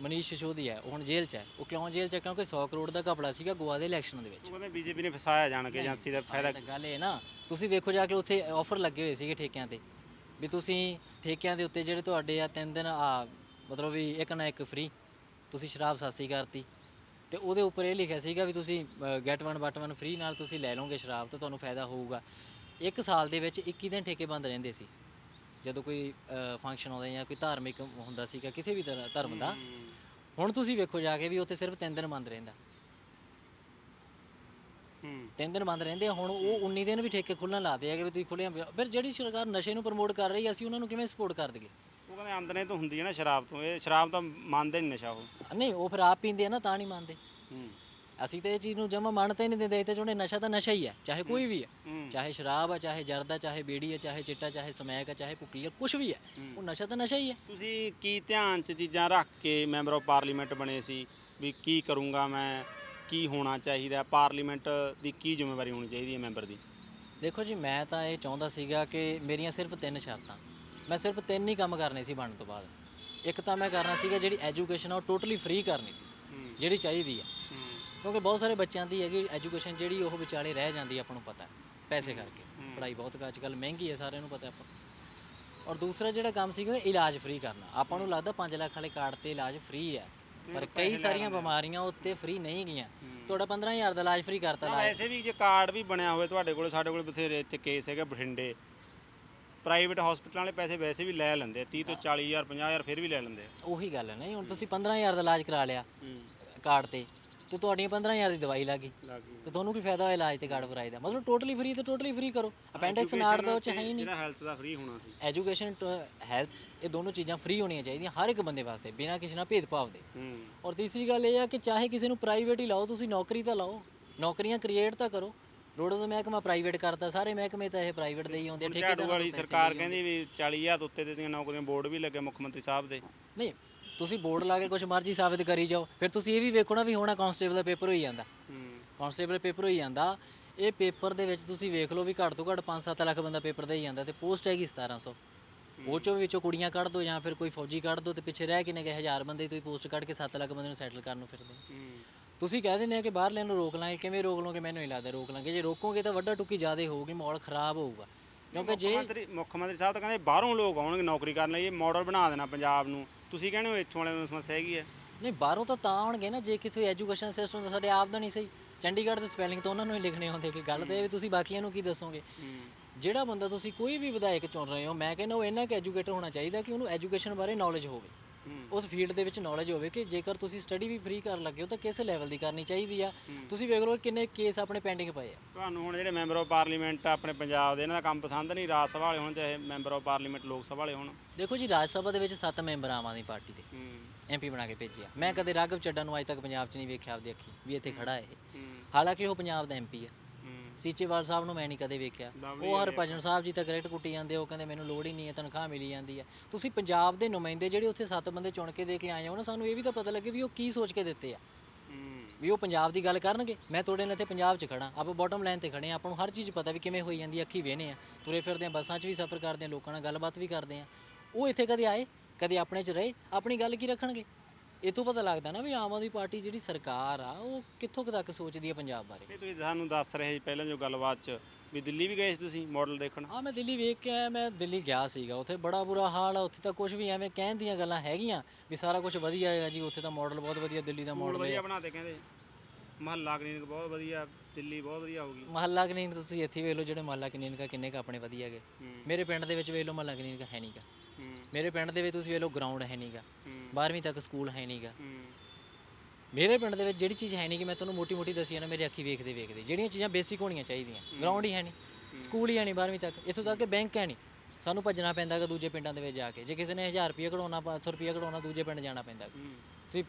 ਮਨੀਸ਼ ਸਿਸੋਦੀਆ ਹੈ ਉਹ ਹੁਣ ਜੇਲ੍ਹ 'ਚ ਹੈ। ਉਹ ਕਿਉਂ ਜੇਲ੍ਹ 'ਚ ਹੈ? ਕਿਉਂਕਿ 100 ਕਰੋੜ ਦਾ ਘਪਲਾ ਸੀਗਾ ਗੋਆ ਦੇ ਇਲੈਕਸ਼ਨ ਦੇ ਵਿੱਚ। ਉਹ ਕਹਿੰਦੇ ਬੀਜੇਪੀ ਨੇ ਫਸਾਇਆ ਜਾਣ ਕੇ ਏਜੰਸੀ ਦਾ ਫਾਇਦਾ ਗੱਲ ਇਹ ਨਾ ਤੁਸੀਂ ਦੇਖੋ ਜਾ ਕੇ ਉੱਥੇ ਆਫਰ ਲੱਗੇ ਹੋਏ ਸੀਗੇ ਠੇਕਿਆਂ ਤੇ ਵੀ ਤੁਸੀਂ ਠੇਕਿਆਂ ਦੇ ਉੱਤੇ ਜਿਹੜੇ ਤੁਹਾਡੇ ਆ ਤਿੰਨ ਦਿਨ ਆ ਮਤਲਬ ਵੀ ਇੱਕ ਨਾ ਇੱਕ ਫ੍ਰੀ ਤੁਸੀਂ ਸ਼ਰਾਬ ਸਸਤੀ ਕਰਤੀ। ਤੇ ਉਹਦੇ ਉੱਪਰ ਇਹ ਲਿਖਿਆ ਸੀਗਾ ਵੀ ਤੁਸੀਂ get one but one free ਨਾਲ ਤੁਸੀਂ ਲੈ ਲਓਗੇ ਸ਼ਰਾਬ ਤਾਂ ਤੁਹਾਨੂੰ ਫਾਇਦਾ ਹੋਊਗਾ। ਇੱਕ ਸਾਲ ਦੇ ਵਿੱਚ 21 ਦਿਨ ਠੇਕੇ ਬੰਦ ਰਹਿੰਦੇ ਸੀ। ਜਦੋਂ ਕੋਈ ਫੰਕਸ਼ਨ ਆਉਂਦਾ ਜਾਂ ਕੋਈ ਧਾਰਮਿਕ ਹੁੰਦਾ ਸੀਗਾ ਕਿਸੇ ਵੀ ਤਰ੍ਹਾਂ ਧਰਮ ਦਾ ਹੁਣ ਤੁਸੀਂ ਵੇਖੋ ਜਾ ਕੇ ਵੀ ਉੱਥੇ ਸਿਰਫ 3 ਦਿਨ ਬੰਦ ਰਹਿੰਦਾ। ਹੂੰ। ਤਿੰਨ ਦਿਨ ਬੰਦ ਰਹਿੰਦੇ ਹੁਣ ਉਹ 19 ਦਿਨ ਵੀ ਠੇਕੇ ਖੁੱਲਣ ਲਾਤੇ ਆ ਕਿ ਵੀ ਤੁਸੀਂ ਖੁੱਲੇ ਫਿਰ ਜਿਹੜੀ ਸਰਕਾਰ ਨਸ਼ੇ ਨੂੰ ਪ੍ਰਮੋਟ ਕਰ ਰਹੀ ਹੈ ਅਸੀਂ ਉਹਨਾਂ ਨੂੰ ਕਿਵੇਂ ਸਪੋਰਟ ਕਰ ਦਈਏ? ਉਹ ਕਹਿੰਦੇ ਆਮਦਨੀ ਤਾਂ ਹੁੰਦੀ ਹੈ ਨਾ ਸ਼ਰਾਬ ਤੋਂ ਇਹ ਸ਼ਰਾਬ ਤਾਂ ਮੰਨਦੇ ਨਹੀਂ ਨਸ਼ਾ ਉਹ। ਨਹੀਂ ਉਹ ਫਿਰ ਆਪ ਪੀਂਦੇ ਆ ਨਾ ਤਾਂ ਨਹੀਂ ਮੰਨਦੇ। ਹੂੰ। ਅਸੀਂ ਤਾਂ ਇਹ ਚੀਜ਼ ਨੂੰ ਜਮਾ ਮੰਨते ਨਹੀਂ ਦਿੰਦੇ ਤੇ ਚੋਣੇ ਨਸ਼ਾ ਤਾਂ ਨਸ਼ਾ ਹੀ ਹੈ ਚਾਹੇ ਕੋਈ ਵੀ ਹੈ। ਹੂੰ। ਚਾਹੇ ਸ਼ਰਾਬ ਆ ਚਾਹੇ ਜਰਦਾ ਚਾਹੇ ਬੀੜੀ ਹੈ ਚਾਹੇ ਚਿੱਟਾ ਚਾਹੇ ਸਮੈਕ ਹੈ ਚਾਹੇ ਭੁੱਕੀ ਹੈ ਕੁਝ ਵੀ ਹੈ। ਉਹ ਨਸ਼ਾ ਤਾਂ ਨਸ਼ਾ ਹੀ ਹੈ। ਤੁਸੀਂ ਕੀ ਧਿਆਨ 'ਚ ਚੀਜ਼ਾਂ ਰੱਖ ਕੇ ਮੈਂਬਰ ਆਫ ਪਾਰਲੀਮੈਂਟ ਬਣੇ ਸੀ ਵੀ ਕੀ ਕਰੂੰਗਾ ਮੈਂ ਕੀ ਹੋਣਾ ਚਾਹੀਦਾ ਪਾਰਲੀਮੈਂਟ ਦੀ ਕੀ ਜ਼ਿੰਮੇਵਾਰੀ ਹੋਣੀ ਚਾਹੀਦੀ ਹੈ ਮੈਂਬਰ ਦੀ? ਦੇਖੋ ਜੀ ਮੈਂ ਤਾਂ ਇਹ ਚਾਹੁੰਦਾ ਸੀਗਾ ਕਿ ਮੇਰੀਆਂ ਸਿਰਫ ਤਿੰਨ ਸ਼ਰਤਾਂ। ਮੈਂ ਸਿਰਫ ਤਿੰਨ ਹੀ ਕੰਮ ਕਰਨੇ ਸੀ ਬਣਨ ਤੋਂ ਬਾਅਦ। ਇੱਕ ਤਾਂ ਮੈਂ ਕਰਨਾ ਸੀਗਾ ਜਿਹੜੀ ਐਜੂਕੇਸ਼ਨ ਆ ਉਹ ਟੋਟਲੀ ਫ੍ਰੀ ਕਰਨੀ ਸੀ ਜਿਹੜੀ ਚਾਹੀਦੀ ਆ। ਕਿਉਂਕਿ ਬਹੁਤ ਸਾਰੇ ਬੱਚਿਆਂ ਦੀ ਹੈਗੀ ਐਜੂਕੇਸ਼ਨ ਜਿਹੜੀ ਉਹ ਵਿਚਾਲੇ ਰਹਿ ਜਾਂਦੀ ਆਪਾਂ ਨੂੰ ਪਤਾ ਪੈਸੇ ਕਰਕੇ। ਪੜ੍ਹਾਈ ਬਹੁਤ ਅੱਜ ਕੱਲ੍ਹ ਮਹਿੰਗੀ ਹੈ ਸਾਰਿਆਂ ਨੂੰ ਪਤਾ ਆਪਾਂ। ਔਰ ਦੂਸਰਾ ਜਿਹੜਾ ਕੰਮ ਸੀਗਾ ਇਲਾਜ ਫ੍ਰੀ ਕਰਨਾ। ਆਪਾਂ ਨੂੰ ਲੱਗਦਾ 5 ਲੱਖ ਵਾਲੇ ਕਾਰਡ ਤੇ ਇਲਾਜ ਫ੍ਰੀ ਹੈ ਪਰ ਕਈ ਸਾਰੀਆਂ ਬਿਮਾਰੀਆਂ ਉੱਤੇ ਫ੍ਰੀ ਨਹੀਂ ਗਈਆਂ। ਤੁਹਾਡਾ 15000 ਦਾ ਇਲਾਜ ਫ੍ਰੀ ਕਰਤਾ ਇਲਾਜ। ਵੈਸੇ ਵੀ ਜੇ ਕਾਰਡ ਵੀ ਬਣਿਆ ਹੋਵੇ ਤੁਹਾਡੇ ਕੋਲ ਸਾਡੇ ਕੋਲ ਬਥੇਰੇ ਇੱਥੇ ਕੇਸ ਹੈਗੇ ਬਠਿੰਡੇ। ਪ੍ਰਾਈਵੇਟ ਹਸਪੀਟਲਾਂ ਵਾਲੇ ਪੈਸੇ ਵੈਸੇ ਵੀ ਲੈ ਲੈਂਦੇ ਆ 30 ਤੋਂ 40000 50000 ਫਿਰ ਵੀ ਲੈ ਲੈਂਦੇ ਆ। ਉਹੀ ਗੱਲ ਹੈ ਨਾ ਜੀ, ਹੁਣ ਤੁਸੀਂ 15000 ਦਾ ਇਲਾਜ ਕਰਾ ਲਿਆ ਕਾਰਡ ਤੇ ਤੇ ਤੁਹਾਡੀਆਂ 15000 ਦੀ ਦਵਾਈ ਲੱਗੀ ਤੇ ਤੁਹਾਨੂੰ ਕੀ ਫਾਇਦਾ ਹੋਇਆ ਇਲਾਜ ਤੇ ਕਾਰਡ ਭਰਾਈ ਦਾ? ਮਤਲਬ ਟੋਟਲੀ ਫ੍ਰੀ ਤੇ ਟੋਟਲੀ ਫ੍ਰੀ ਕਰੋ। ਅਪੈਂਡਿਕਸ ਨਾੜ ਦਾ ਉਹ ਚ ਹੈ ਹੀ ਨਹੀਂ। ਜਿਹੜਾ ਹੈਲਥ ਦਾ ਫ੍ਰੀ ਹੋਣਾ ਸੀ। ਐਜੂਕੇਸ਼ਨ ਹੈਲਥ ਇਹ ਦੋਨੋਂ ਚੀਜ਼ਾਂ ਫ੍ਰੀ ਹੋਣੀਆਂ ਚਾਹੀਦੀਆਂ ਹਰ ਇੱਕ ਬੰਦੇ ਵਾਸਤੇ ਬਿਨਾਂ ਕਿਸੇ ਨਾਲ ਭੇਦਭਾਵ ਦੇ। ਹੂੰ। ਔਰ ਤੀਸਰੀ ਗੱਲ ਇਹ ਆ ਕਿ ਚਾਹੇ ਕਿਸੇ ਨੂੰ ਪ੍ਰਾਈਵੇਟ ਹੀ ਲਾਓ ਤੁਸੀਂ ਨੌਕਰੀ ਤਾਂ ਲਾਓ। ਨੌਕਰੀਆਂ ਕ੍ਰੀਏਟ ਤਾਂ ਕਰੋ। ਰੋਡ ਦਾ ਮਹਿਕਮਾ ਪ੍ਰਾਈਵੇਟ ਕਰਤਾ ਸਾਰੇ ਮਹਿਕਮੇ ਤਾਂ ਇਹ ਪ੍ਰਾਈਵੇਟ ਦੇ ਹੀ ਆਉਂਦੇ ਆ ਝਾੜੂ ਵਾਲੀ ਸਰਕਾਰ ਕਹਿੰਦੀ ਵੀ 40000 ਤੋਂ ਉੱਤੇ ਦੀਆਂ ਨੌਕਰੀਆਂ ਬੋਰਡ ਵੀ ਲੱਗੇ ਮੁੱਖ ਮੰਤਰੀ ਸਾਹਿਬ ਦੇ। ਨਹੀਂ ਤੁਸੀਂ ਬੋਰਡ ਲਾ ਕੇ ਕੁਝ ਮਰਜ਼ੀ ਸਾਬਿਤ ਕਰੀ ਜਾਓ ਫਿਰ ਤੁਸੀਂ ਇਹ ਵੀ ਵੇਖੋ ਨਾ ਵੀ ਹੋਣਾ ਕਾਂਸਟੇਬਲ ਦਾ ਪੇਪਰ ਹੋਈ ਜਾਂਦਾ। ਕਾਂਸਟੇਬਲ ਪੇਪਰ ਹੋਈ ਜਾਂਦਾ ਇਹ ਪੇਪਰ ਦੇ ਵਿੱਚ ਤੁਸੀਂ ਵੇਖ ਲਓ ਵੀ ਘੱਟ ਤੋਂ ਘੱਟ 5-7 ਲੱਖ ਬੰਦਾ ਪੇਪਰ ਦੇ ਹੀ ਜਾਂਦਾ ਤੇ ਪੋਸਟ ਹੈਗੀ 1700 ਉਹ ਚੋਂ ਵਿੱਚੋਂ ਕੁੜੀਆਂ ਕੱਢ ਦੋ ਜਾਂ ਫਿਰ ਕੋਈ ਫੌਜੀ ਕੱਢ ਦੋ ਤੇ ਪਿੱਛੇ ਰਹਿ ਕਿਨੇ ਗਏ ਹਜ਼ਾਰ ਬੰਦੇ ਤੁਸੀਂ ਪੋਸਟ ਕੱਢ ਕੇ 7 ਲੱਖ ਬੰਦੇ ਨੂੰ ਸੈਟਲ ਕਰਨ ਨੂੰ ਫਿਰਦੇ ਤੁਸੀਂ ਕਹਿ ਦਿੰਦੇ ਆ ਕਿ ਬਾਹਰ ਲੈਣ ਨੂੰ ਰੋਕ ਲਾਂਗੇ ਕਿਵੇਂ ਰੋਕ ਲਓਗੇ ਮੈਨੂੰ ਨਹੀਂ ਲੱਗਦਾ ਰੋਕ ਲਾਂਗੇ। ਜੇ ਰੋਕੋਗੇ ਤਾਂ ਵੱਡਾ ਟੁੱਕੀ ਜ਼ਿਆਦਾ ਹੋਊਗੀ ਮਾਹੌਲ ਖਰਾਬ ਹੋਊਗਾ। ਕਿਉਂਕਿ ਜੇ ਮੁੱਖ ਮੰਤਰੀ ਮੁੱਖ ਮੰਤਰੀ ਸਾਹਿਬ ਤਾਂ ਕਹਿੰਦੇ ਬਾਹਰੋਂ ਲੋਕ ਆਉਣਗੇ ਨੌਕਰੀ ਕਰਨ ਲਈ ਇਹ ਮਾਡਲ ਬਣਾ ਦੇਣਾ ਪੰਜਾਬ ਨੂੰ। ਤੁਸੀਂ ਕਹਿੰਦੇ ਹੋ ਇੱਥੋਂ ਵਾਲਿਆਂ ਨੂੰ ਸਮੱਸਿਆ ਹੈਗੀ ਹੈ। ਨਹੀਂ ਬਾਹਰੋਂ ਤਾਂ ਤਾਂ ਆਉਣਗੇ ਨਾ ਜੇ ਕਿਤੇ ਐਜੂਕੇਸ਼ਨ ਸਿਸਟਮ ਤਾਂ ਸਾਡੇ ਆਪ ਦਾ ਨਹੀਂ ਸਹੀ। ਚੰਡੀਗੜ੍ਹ ਦੇ ਸਪੈਲਿੰਗ ਤਾਂ ਉਹਨਾਂ ਨੂੰ ਹੀ ਲਿਖਣੇ ਹੁੰਦੇ ਕਿ ਗੱਲ ਤਾਂ ਇਹ ਵੀ ਤੁਸੀਂ ਬਾਕੀਆਂ ਨੂੰ ਕੀ ਦੱਸੋਗੇ? ਜਿਹੜਾ ਬੰਦਾ ਤੁਸੀਂ ਕੋਈ ਵੀ ਵਿਧਾਇਕ ਚੁਣ ਰਹੇ ਹੋ ਮੈਂ ਕਹਿੰਦਾ ਉਹ ਇੰਨਾ ਕਿ ਐਜੂਕੇਟਡ ਹੋਣਾ ਚਾਹੀਦਾ ਕਿ ਉਹਨੂੰ ਐਜੂਕੇਸ਼ਨ ਬਾਰੇ ਨੌਲੇਜ ਹੋਵੇ। ਉਸ ਫੀਲਡ ਦੇ ਵਿੱਚ ਨੌਲੇਜ ਹੋਵੇ ਕਿ ਜੇਕਰ ਤੁਸੀਂ ਸਟੱਡੀ ਵੀ ਫ੍ਰੀ ਕਰਨ ਲੱਗੇ ਹੋ ਤਾਂ ਕਿਸ ਲੈਵਲ ਦੀ ਕਰਨੀ ਚਾਹੀਦੀ ਆ? ਤੁਸੀਂ ਵੇਖ ਲਓ ਕਿੰਨੇ ਕੇਸ ਆਪਣੇ ਪੈਂਡਿੰਗ ਪਏ ਆ। ਤੁਹਾਨੂੰ ਹੁਣ ਜਿਹੜੇ ਮੈਂਬਰ ਆਫ ਪਾਰਲੀਮੈਂਟ ਆਪਣੇ ਪੰਜਾਬ ਦੇ ਇਹਨਾਂ ਦਾ ਕੰਮ ਪਸੰਦ ਨਹੀਂ ਰਾਜ ਸਭਾ ਵਾਲੇ ਹੋਣ ਚਾਹੇ ਮੈਂਬਰ ਆਫ ਪਾਰਲੀਮੈਂਟ ਲੋਕ ਸਭਾ ਵਾਲੇ ਹੋਣ। ਦੇਖੋ ਜੀ ਰਾਜ ਸਭਾ ਦੇ ਵਿੱਚ 7 ਮੈਂਬਰ ਆਮ ਆਦਮੀ ਪਾਰਟੀ ਦੇ। ਐਮਪੀ ਬਣਾ ਕੇ ਭੇਜਿਆ। ਮੈਂ ਕਦੇ ਰਾਘਵ ਚੱਡਾ ਨੂੰ ਅੱਜ ਤੱਕ ਪੰਜਾਬ 'ਚ ਨਹੀਂ ਵੇਖਿਆ ਆਪਦੀ ਅੱਖੀ ਵੀ ਇੱਥੇ ਖੜਾ ਹੈ। ਹਾਲਾਂਕਿ ਉਹ ਪੰਜਾਬ ਦਾ ਐਮਪੀ ਆ। ਹੂੰ ਸੀਚੇਵਾਲ ਸਾਹਿਬ ਨੂੰ ਮੈਂ ਨਹੀਂ ਕਦੇ ਵੇਖਿਆ। ਉਹ ਹਰਭਜਨ ਸਾਹਿਬ ਜੀ ਤਾਂ ਗ੍ਰੇਟ ਕੁੱਟੀ ਜਾਂਦੇ ਉਹ ਕਹਿੰਦੇ ਮੈਨੂੰ ਲੋੜ ਹੀ ਨਹੀਂ ਹੈ ਤਨਖਾਹ ਮਿਲੀ ਜਾਂਦੀ ਹੈ। ਤੁਸੀਂ ਪੰਜਾਬ ਦੇ ਨੁਮਾਇੰਦੇ ਜਿਹੜੇ ਉੱਥੇ ਸੱਤ ਬੰਦੇ ਚੁਣ ਕੇ ਦੇ ਕੇ ਆਏ ਹੋ ਨਾ ਸਾਨੂੰ ਇਹ ਵੀ ਤਾਂ ਪਤਾ ਲੱਗੇ ਵੀ ਉਹ ਕੀ ਸੋਚ ਕੇ ਦਿੱਤੇ ਆ। ਵੀ ਉਹ ਪੰਜਾਬ ਦੀ ਗੱਲ ਕਰਨਗੇ। ਮੈਂ ਤੁਹਾਡੇ ਨਾਲ ਇੱਥੇ ਪੰਜਾਬ 'ਚ ਖੜਾ ਆਪਾਂ ਬਾਟਮ ਲਾਈਨ ਤੇ ਖੜੇ ਆ ਆਪਾਂ ਨੂੰ ਹਰ ਚੀਜ਼ ਪਤਾ ਵੀ ਕਿਵੇਂ ਹੋਈ ਜਾਂਦੀ ਅੱਖੀ ਵੇਹਨੇ ਆ ਤੁਰੇ ਫਿਰਦੇ ਆ ਬੱਸਾਂ 'ਚ ਵੀ ਸਫ਼ਰ ਕਰਦੇ ਆ ਲੋਕਾਂ ਨਾਲ ਗੱਲਬਾਤ ਵੀ ਕਰਦੇ ਆ। ਉਹ ਇੱਥੇ ਕਦੇ ਆਏ? ਕਦੇ ਆਪਣੇ 'ਚ ਰਹੇ? ਆਪਣੀ ਗੱਲ ਕੀ ਰੱਖਣਗੇ? ਇਹ ਤੋਂ ਪਤਾ ਲੱਗਦਾ ਨਾ ਵੀ ਆਮ ਆਦਮੀ ਪਾਰਟੀ ਜਿਹੜੀ ਸਰਕਾਰ ਆ ਉਹ ਕਿੱਥੋਂ ਕੁ ਤੱਕ ਸੋਚਦੀ ਹੈ ਪੰਜਾਬ ਬਾਰੇ? ਇਹ ਤੁਸੀਂ ਸਾਨੂੰ ਦੱਸ ਰਹੇ ਸੀ ਪਹਿਲਾਂ ਜੋ ਗੱਲਬਾਤ ਚ ਵੀ ਦਿੱਲੀ ਵੀ ਗਏ ਸੀ ਤੁਸੀਂ ਮਾਡਲ ਦੇਖਣ? ਹਾਂ ਮੈਂ ਦਿੱਲੀ ਵੇਖ ਕੇ ਆਇਆ ਮੈਂ ਦਿੱਲੀ ਗਿਆ ਸੀਗਾ। ਉੱਥੇ ਬੜਾ ਬੁਰਾ ਹਾਲ ਆ ਉੱਥੇ ਤਾਂ ਕੁਝ ਵੀ ਐਵੇਂ ਕਹਿਣ ਦੀਆਂ ਗੱਲਾਂ ਹੈਗੀਆਂ ਵੀ ਸਾਰਾ ਕੁਝ ਵਧੀਆ ਹੈ ਜੀ ਉੱਥੇ ਤਾਂ ਮਾਡਲ ਬਹੁਤ ਵਧੀਆ ਦਿੱਲੀ ਦਾ ਮਾਡਲ ਵਧੀਆ ਬਣਾਤੇ ਕਹਿੰਦੇ ਮਹੱਲਾ ਕਲੀਨਿਕ ਬਹੁਤ ਵਧੀਆ ਦਿੱਲੀ ਬਹੁਤ ਵਧੀਆ ਹੋਊਗੀ। ਮਹੱਲਾ ਕਲੀਨਿਕ ਤੁਸੀਂ ਇੱਥੇ ਵੇਖ ਲਓ ਜਿਹੜੇ ਮਹੱਲਾ ਕਲੀਨਿਕ ਕਿੰਨੇ ਕ ਆਪਣੇ ਵਧੀਆ ਹੈਗੇ। ਮੇਰੇ ਪਿੰਡ ਦੇ ਵਿੱਚ ਵੇਖ ਲਓ ਮਹੱਲਾ ਕਲੀਨਿਕ ਹੈ ਨਹੀਂਗਾ ਹੂੰ ਮੇਰੇ ਪਿੰਡ ਦੇ ਵਿੱਚ ਤੁਸੀਂ ਵੇਖ ਲਓ ਗਰਾਊਂਡ ਹੈ ਨਹੀਂਗਾ ਹੂੰ। 12ਵੀਂ ਤੱਕ ਸਕੂਲ ਹੈ ਨਹੀਂਗਾ ਮੇਰੇ ਪਿੰਡ ਦੇ ਵਿੱਚ ਜਿਹੜੀ ਚੀਜ਼ ਹੈ ਨਹੀਂ ਕਿ ਮੈਂ ਤੁਹਾਨੂੰ ਮੋਟੀ ਮੋਟੀ ਦੱਸੀ ਆ ਨਾ ਮੇਰੇ ਅੱਖੀ ਵੇਖਦੇ ਵੇਖਦੇ। ਜਿਹੜੀਆਂ ਚੀਜ਼ਾਂ ਬੇਸਿਕ ਹੋਣੀਆਂ ਚਾਹੀਦੀਆਂ। ਗਰਾਊਂਡ ਹੀ ਹੈ ਨਹੀਂ ਸਕੂਲ ਹੀ ਹੈ ਨਹੀਂ 12ਵੀਂ ਤੱਕ। ਇੱਥੋਂ ਤੱਕ ਕਿ ਬੈਂਕ ਹੈ ਨਹੀਂ ਸਾਨੂੰ ਭੱਜਣਾ ਪੈਂਦਾ ਹੈਗਾ ਦੂਜੇ ਪਿੰਡਾਂ ਦੇ ਵਿੱਚ ਜਾ ਕੇ। ਜੇ ਕਿਸੇ ਨੇ 1000 ਰੁਪਏ ਕਢਾਉਣਾ 500 ਰੁਪਏ ਕਢਾਉਣਾ ਦੂਜੇ ਪਿੰਡ ਜਾਣਾ ਪੈਂਦਾ ਤੁਸੀਂ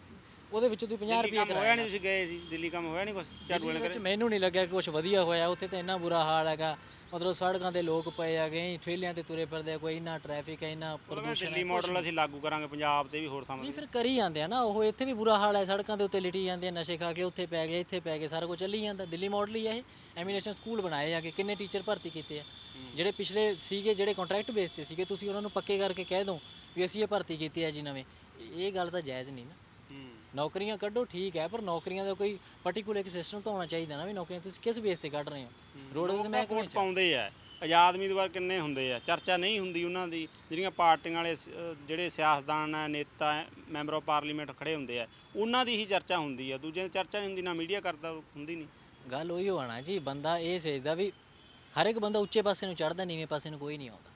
ਉਹਦੇ ਵਿੱਚੋਂ ਤੁਸੀਂ 50 ਦਿੱਲੀ ਰੁਪਏ ਕੰਮ ਹੋਇਆ ਨਹੀਂ ਤੁਸੀਂ ਗਏ ਸੀ। ਦਿੱਲੀ ਕੰਮ ਹੋਇਆ ਨਹੀਂ ਕੁਛ? ਝਾੜੂ ਵਾਲੇ ਵਿੱਚ ਮੈਨੂੰ ਨਹੀਂ ਲੱਗਿਆ ਕਿ ਕੁਝ ਵਧੀਆ ਹੋਇਆ। ਉੱਥੇ ਤਾਂ ਇੰਨਾ ਬੁਰਾ ਹਾਲ ਹੈਗਾ। ਮਤਲਬ ਸੜਕਾਂ ਤੇ ਲੋਕ ਪਏ ਹੈਗੇ ਠੇਲਿਆਂ ਤੇ ਤੁਰੇ ਫਿਰਦੇ ਆ, ਕੋਈ ਇੰਨਾ ਟ੍ਰੈਫਿਕ ਹੈ ਇੰਨਾ ਪ੍ਰਦੂਸ਼ਣ ਦਿੱਲੀ ਮਾਡਲ ਅਸੀਂ ਲਾਗੂ ਕਰਾਂਗੇ ਪੰਜਾਬ ਤੇ ਵੀ ਹੋਰ ਥਾਵਾਂ ਨਹੀਂ ਫਿਰ ਕਰੀ ਜਾਂਦੇ ਆ ਨਾ ਉਹ ਇੱਥੇ ਵੀ ਬੁਰਾ ਹਾਲ ਹੈ ਸੜਕਾਂ ਦੇ ਉੱਤੇ ਲਿਟੀ ਜਾਂਦੇ ਆ ਨਸ਼ੇ ਖਾ ਕੇ ਉੱਥੇ ਪੈ ਗਏ ਇੱਥੇ ਪੈ ਗਏ ਸਾਰਾ ਕੁਝ ਚੱਲੀ ਜਾਂਦਾ। ਦਿੱਲੀ ਮਾਡਲ ਹੀ ਆ ਇਹ ਐਮੀਨੇਸ਼ਨ ਸਕੂਲ ਬਣਾਏ ਆ ਕਿ ਕਿੰਨੇ ਟੀਚਰ ਭਰਤੀ ਕੀਤੇ ਆ। ਜਿਹੜੇ ਪਿਛਲੇ ਸੀਗੇ ਜਿਹੜੇ ਕੰਟਰੈਕਟ ਬੇਸ ਤੇ ਸੀਗੇ ਤੁਸੀਂ ਉਹਨਾਂ ਨੂੰ ਪੱਕੇ ਕਰਕੇ ਕਹਿ ਦੋ ਵੀ ਅਸੀਂ ਇਹ ਭਰਤੀ ਕੀਤੀ ਹੈ ਜੀ ਨਵੇਂ। ਇਹ ਗੱਲ ਤਾਂ ਜਾਇਜ਼ ਨਹੀਂ ਨਾ। ਹੂੰ। ਨੌਕਰੀਆਂ ਕੱਢੋ ਠੀਕ ਹੈ ਪਰ ਨੌਕਰੀਆਂ ਦਾ ਕੋਈ ਪਾਰਟਿਕੂਲਰ ਇੱਕ ਸਿਸਟਮ ਤਾਂ ਹੋਣਾ ਚਾਹੀਦਾ ਨਾ ਵੀ ਨੌਕਰੀਆਂ ਤੁਸੀਂ ਕਿਸ ਬੇਸ ਤੇ ਕੱਢ ਰਹੇ ਹੋ? ਰੋਡਵੇਜ਼ ਮੈਂ ਵੋਟ ਪਾਉਂਦੇ ਆ। ਆਜ਼ਾਦ ਉਮੀਦਵਾਰ ਕਿੰਨੇ ਹੁੰਦੇ ਆ? ਚਰਚਾ ਨਹੀਂ ਹੁੰਦੀ ਉਹਨਾਂ ਦੀ। ਜਿਹੜੀਆਂ ਪਾਰਟੀਆਂ ਵਾਲੇ ਜਿਹੜੇ ਸਿਆਸਤਦਾਨ ਆ ਨੇਤਾ ਮੈਂਬਰ ਆਫ ਪਾਰਲੀਮੈਂਟ ਖੜੇ ਹੁੰਦੇ ਆ ਉਹਨਾਂ ਦੀ ਹੀ ਚਰਚਾ ਹੁੰਦੀ ਆ। ਦੂਜਿਆਂ ਦੀ ਚਰਚਾ ਨਹੀਂ ਹੁੰਦੀ ਨਾ ਮੀਡੀਆ ਕਰਦਾ ਹੁੰਦੀ ਨਹੀਂ। ਗੱਲ ਉਹੀ ਹੋਣਾ ਜੀ ਬੰਦਾ ਇਹ ਸੋਚਦਾ ਵੀ ਹਰ ਇੱਕ ਬੰਦਾ ਉੱਚੇ ਪਾਸੇ ਨੂੰ ਚੜਦਾ ਨੀਵੇਂ ਪਾਸੇ ਨੂੰ ਕੋਈ ਨਹੀਂ ਆਉਂਦਾ।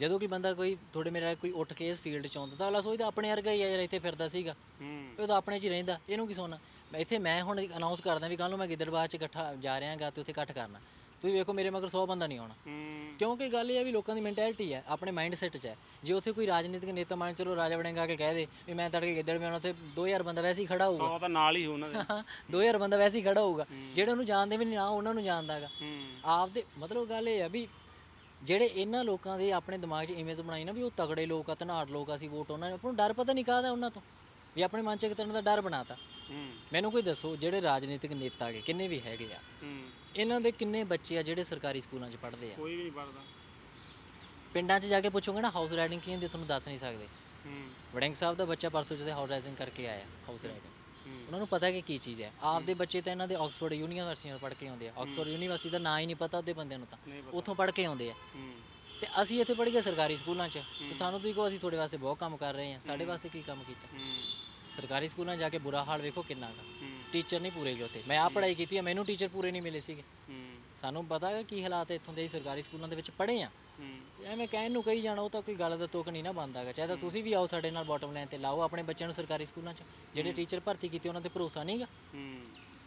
ਜਦੋਂ ਕਿ ਬੰਦਾ ਕੋਈ ਥੋੜੇ ਮੇਰਾ ਕੋਈ ਉੱਠ ਕੇ ਇਸ ਫੀਲਡ 'ਚ ਆਉਂਦਾ ਤਾਂ ਅਗਲਾ ਸੋਚਦਾ ਆਪਣੇ ਵਰਗਾ ਹੀ ਆ ਯਾਰ ਇੱਥੇ ਫਿਰਦਾ ਸੀਗਾ। ਹੂੰ। ਉਹ ਤਾਂ ਆਪਣੇ 'ਚ ਹੀ ਰਹਿੰਦਾ ਇਹਨੂੰ ਕੀ ਸੋਨਾ ਮੈਂ ਇੱਥੇ ਮੈਂ ਹੁਣ ਅਨਾਉਂਸ ਕਰਦਾ ਵੀ ਕੱਲ ਨੂੰ ਮੈਂ ਗਿੱਦੜਬਾਦ 'ਚ ਇਕੱਠਾ ਜਾ ਰਿਹਾਗਾ ਤੇ ਉੱਥੇ ਇਕੱਠ ਕਰਨਾ। ਤੁਸੀਂ ਵੇਖੋ ਮੇਰੇ ਮਗਰ 100 ਬੰਦਾ ਨਹੀਂ ਆਉਣਾ। ਹੂੰ। ਕਿਉਂਕਿ ਗੱਲ ਇਹ ਹੈ ਵੀ ਲੋਕਾਂ ਦੀ ਮੈਂਟੈਲਿਟੀ ਹੈ ਆਪਣੇ ਮਾਈਂਡ ਸੈਟ 'ਚ ਹੈ ਜੇ ਉੱਥੇ ਕੋਈ ਰਾਜਨੀਤਿਕ ਨੇਤਾ ਮੰਨ ਚਲੋ ਰਾਜਾ ਆ ਕੇ ਕਹਿ ਦੇ ਵੀ ਮੈਂ ਤੜਕੇ ਗਿੱਦੜ ਮੈਂ ਉੱਥੇ 2000 ਬੰਦਾ ਵੈਸੇ ਹੀ ਖੜਾ ਹੋਊਗਾ। ਤਾਂ ਨਾਲ ਹੀ ਉਹਨਾਂ ਦੇ। ਹਾਂ 2000 ਬੰਦਾ ਵੈਸੇ ਹੀ ਖੜਾ ਹੋਊਗਾ। ਜਿਹੜੇ ਉਹਨੂੰ ਜਾਣਦੇ ਵੀ ਨਹੀਂ ਨਾ ਉਹਨਾਂ ਨੂੰ ਜਾਣਦਾਗਾ ਆਪਦੇ ਮਤਲਬ ਗੱਲ ਇਹ ਆ ਵੀ ਜਿਹੜੇ ਇਹਨਾਂ ਲੋਕਾਂ ਦੇ ਆਪਣੇ ਦਿਮਾਗ 'ਚ ਇਮੇਜ ਬਣਾਈ ਨਾ ਵੀ ਉਹ ਤਗੜੇ ਲੋਕ ਆ ਧਨਾੜ ਲੋਕ ਆ ਅਸੀਂ ਵੋਟ ਉਹਨਾਂ ਨੂੰ ਆਪਾਂ ਨੂੰ ਡਰ ਪਤਾ ਨਹੀਂ ਕਾਹਦਾ ਉਹਨਾਂ ਤੋਂ ਵੀ ਆਪਣੇ ਮਨ 'ਚ ਇੱਕ ਤਰ੍ਹਾਂ ਦਾ ਡਰ ਬਣਾਤਾ। ਮੈਨੂੰ ਕੋਈ ਦੱਸੋ ਜਿਹੜੇ ਰਾਜਨੀਤਿਕ ਨੇਤਾ ਹੈਗੇ ਕਿੰਨੇ ਵੀ ਹੈਗੇ ਆ ਇਹਨਾਂ ਦੇ ਕਿੰਨੇ ਬੱਚੇ ਆ ਜਿਹੜੇ ਸਰਕਾਰੀ ਸਕੂਲਾਂ 'ਚ ਪੜ੍ਹਦੇ ਆ? ਕੋਈ ਵੀ ਨਹੀਂ ਪੜਦਾ ਪਿੰਡਾਂ 'ਚ ਜਾ ਕੇ ਪੁੱਛੋਗੇ ਨਾ ਹਾਊਸ ਰਾਈਡਿੰਗ ਕੀ ਹੁੰਦੀ ਤੁਹਾਨੂੰ ਦੱਸ ਨਹੀਂ ਸਕਦੇ। ਵੜਿੰਗ ਸਾਹਿਬ ਦਾ ਬੱਚਾ ਪਰਸੋਂ ਜਿਹਦੇ ਹਾਊਸ ਰਾਈਡਿੰਗ ਕਰਕੇ ਆਇਆ ਹਾਊਸ ਰਾਈਡਿੰਗ ਉਹਨਾਂ ਨੂੰ ਪਤਾ ਕਿ ਕੀ ਚੀਜ਼ ਹੈ। ਆਪਦੇ ਬੱਚੇ ਤਾਂ ਇਹਨਾਂ ਦੇ ਆਕਸਫੋਰਡ ਯੂਨੀਵਰਸਿਟੀ ਤੋਂ ਪੜ੍ਹ ਕੇ ਆਉਂਦੇ ਆ। ਆਕਸਫੋਰਡ ਯੂਨੀਵਰਸਿਟੀ ਦਾ ਨਾਂ ਹੀ ਨਹੀਂ ਪਤਾ ਉਹਦੇ ਬੰਦਿਆਂ ਨੂੰ ਤਾਂ। ਉੱਥੋਂ ਪੜ੍ਹ ਕੇ ਆਉਂਦੇ ਆ। ਤੇ ਅਸੀਂ ਇੱਥੇ ਪੜ੍ਹ ਗਏ ਸਰਕਾਰੀ ਸਕੂਲਾਂ 'ਚ। ਤੇ ਤੁਹਾਨੂੰ ਤੁਸੀਂ ਕਹੋ ਅਸੀਂ ਤੁਹਾਡੇ ਵਾਸਤੇ ਬਹੁਤ ਕੰਮ ਕਰ ਰਹੇ ਹਾਂ ਸਾਡੇ ਵਾਸਤੇ ਕੀ ਕੰਮ ਕੀਤਾ? ਸਰਕਾਰੀ ਸਕੂਲਾਂ ਜਾ ਕੇ ਬੁਰਾ ਹਾਲ ਵੇਖੋ ਕਿੰਨਾ ਹੂੰ। ਟੀਚਰ ਨਹੀਂ ਪੂਰੇ ਗਏ ਉੱਥੇ। ਮੈਂ ਆਪ ਪੜ੍ਹਾਈ ਕੀਤੀ ਹੈ ਮੈਨੂੰ ਟੀਚਰ ਪੂਰੇ ਨਹੀਂ ਮਿਲੇ ਸੀਗੇ। ਸਾਨੂੰ ਪਤਾ ਹੈ ਕੀ ਹਾਲਾਤ ਹੈ ਇੱਥੋਂ ਦੇ ਸਰਕਾਰੀ ਸਕੂਲਾਂ ਦੇ ਵਿੱਚ ਪੜ੍ਹੇ ਆ। ਐਵੇਂ ਕਹਿਣ ਨੂੰ ਕਹੀ ਜਾਣਾ ਉਹ ਤਾਂ ਕੋਈ ਗੱਲ ਦਾ ਤੁਕ ਨਹੀਂ ਨਾ ਬਣਦਾਗਾ ਚਾਹੇ ਤਾਂ ਤੁਸੀਂ ਵੀ ਆਓ ਸਾਡੇ ਨਾਲ ਬਾਟਮ ਲਾਈਨ ਤੇ ਲਾਓ ਆਪਣੇ ਬੱਚਿਆਂ ਨੂੰ ਸਰਕਾਰੀ ਸਕੂਲਾਂ 'ਚ। ਜਿਹੜੇ ਟੀਚਰ ਭਰਤੀ ਕੀਤੇ ਉਹਨਾਂ ਤੇ ਭਰੋਸਾ ਨਹੀਂਗਾ ਹੂੰ।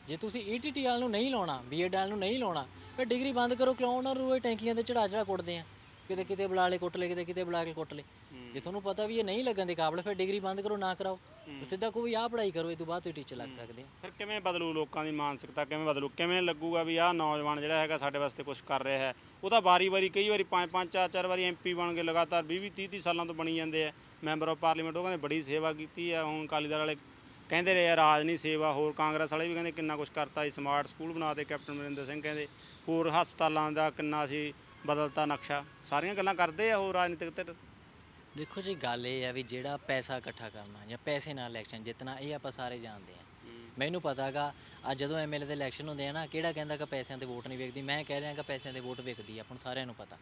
ਜੇ ਤੁਸੀਂ ਈਟੀਟੀ ਵਾਲ ਨੂੰ ਨਹੀਂ ਲਾਉਣਾ ਬੀਐਡ ਵਾਲ ਨੂੰ ਨਹੀਂ ਲਾਉਣਾ ਫਿਰ ਡਿਗਰੀ ਬੰਦ ਕਰੋ ਕਿਉਂ ਉਹਨਾਂ ਨੂੰ ਟੈਂਕੀਆਂ ਤੇ ਚੜਾ ਚੜਾ ਕੁੱਟਦੇ ਆ? ਕਿਤੇ ਕਿਤੇ ਬੁਲਾ ਲੇ ਕੁੱਟ ਲੇ ਕਿਤੇ ਕਿਤੇ ਬੁਲਾ ਕੇ ਕੁੱਟ ਲੇ ਜੇ ਤੁਹਾਨੂੰ ਪਤਾ ਵੀ ਇਹ ਨਹੀਂ ਲੱਗਣ ਦੇ ਕਾਬਲ ਫਿਰ ਡਿਗਰੀ ਬੰਦ ਕਰੋ ਨਾ ਕਰਾਓ। ਸਿੱਧਾ ਕੋਈ ਆਹ ਪੜ੍ਹਾਈ ਕਰੋ ਇਹ ਤੋਂ ਬਾਅਦ ਤੁਸੀਂ ਟੀਚਰ ਲੱਗ ਸਕਦੇ ਆ। ਫਿਰ ਕਿਵੇਂ ਬਦਲੂ ਲੋਕਾਂ ਦੀ ਮਾਨਸਿਕਤਾ ਕਿਵੇਂ ਬਦਲੂ? ਕਿਵੇਂ ਲੱਗੂਗਾ ਵੀ ਆਹ ਨੌਜਵਾਨ ਜਿਹੜਾ ਹੈਗਾ ਸਾਡੇ ਵਾਸਤੇ ਕੁਝ ਕਰ ਰਿਹਾ ਹੈ? ਉਹ ਤਾਂ ਵਾਰੀ-ਵਾਰੀ ਕਈ ਵਾਰੀ ਪੰਜ ਪੰਜ ਚਾਰ ਚਾਰ ਵਾਰੀ ਐਮਪੀ ਬਣ ਕੇ ਲਗਾਤਾਰ 20 20 30 30 ਸਾਲਾਂ ਤੋਂ ਬਣੀ ਜਾਂਦੇ ਆ। ਮੈਂਬਰ ਆਫ ਪਾਰਲੀਮੈਂਟ ਉਹ ਕਹਿੰਦੇ ਬੜੀ ਸੇਵਾ ਕੀਤੀ ਆ। ਹੁਣ ਅਕਾਲੀ ਦਲ ਵਾਲੇ ਕਹਿੰਦੇ ਰਹੇ ਆ ਰਾਜ ਨਹੀਂ ਸੇਵਾ ਹੋਰ ਕਾਂਗਰਸ ਵਾਲੇ ਵੀ ਕਹਿੰਦੇ ਕਿੰਨਾ ਕੁਝ ਕਰਤਾ ਸੀ ਸਮਾਰਟ ਸਕੂਲ ਬਣਾਤੇ ਕੈਪਟਨ ਅਮਰਿੰਦਰ ਸਿੰਘ ਕਹਿੰਦੇ। ਹੋਰ ਹਸਪਤਾਲਾਂ ਦਾ ਕਿੰਨਾ ਸੀ ਬਦਲਤਾ ਨਕਸ਼ਾ। ਸਾਰੀਆਂ ਗੱਲਾਂ ਕਰਦੇ ਆ ਉਹ ਰਾਜਨੀਤਿਕ ਧਿਰ। ਦੇਖੋ ਜੀ ਗੱਲ ਇਹ ਆ ਵੀ ਜਿਹੜਾ ਪੈਸਾ ਇਕੱਠਾ ਕਰਨਾ ਜਾਂ ਪੈਸੇ ਨਾਲ ਇਲੈਕਸ਼ਨ ਜਿੱਤਣਾ ਇਹ ਆਪਾਂ ਸਾਰੇ ਜਾਣਦੇ ਆ। ਮੈਨੂੰ ਪਤਾਗਾ ਆ ਜਦੋਂ ਐਮਐਲਏ ਦੇ ਇਲੈਕਸ਼ਨ ਹੁੰਦੇ ਆ ਨਾ ਕਿਹੜਾ ਕਹਿੰਦਾ ਕਿ ਪੈਸਿਆਂ ਤੇ ਵੋਟ ਨਹੀਂ ਵਿਕਦੀ? ਮੈਂ ਕਹਿ ਰਿਹਾ ਕਿ ਪੈਸਿਆਂ ਤੇ ਵੋਟ ਵਿਕਦੀ ਆ ਆਪਾਂ ਨੂੰ ਸਾਰਿਆਂ ਨੂੰ ਪਤਾ।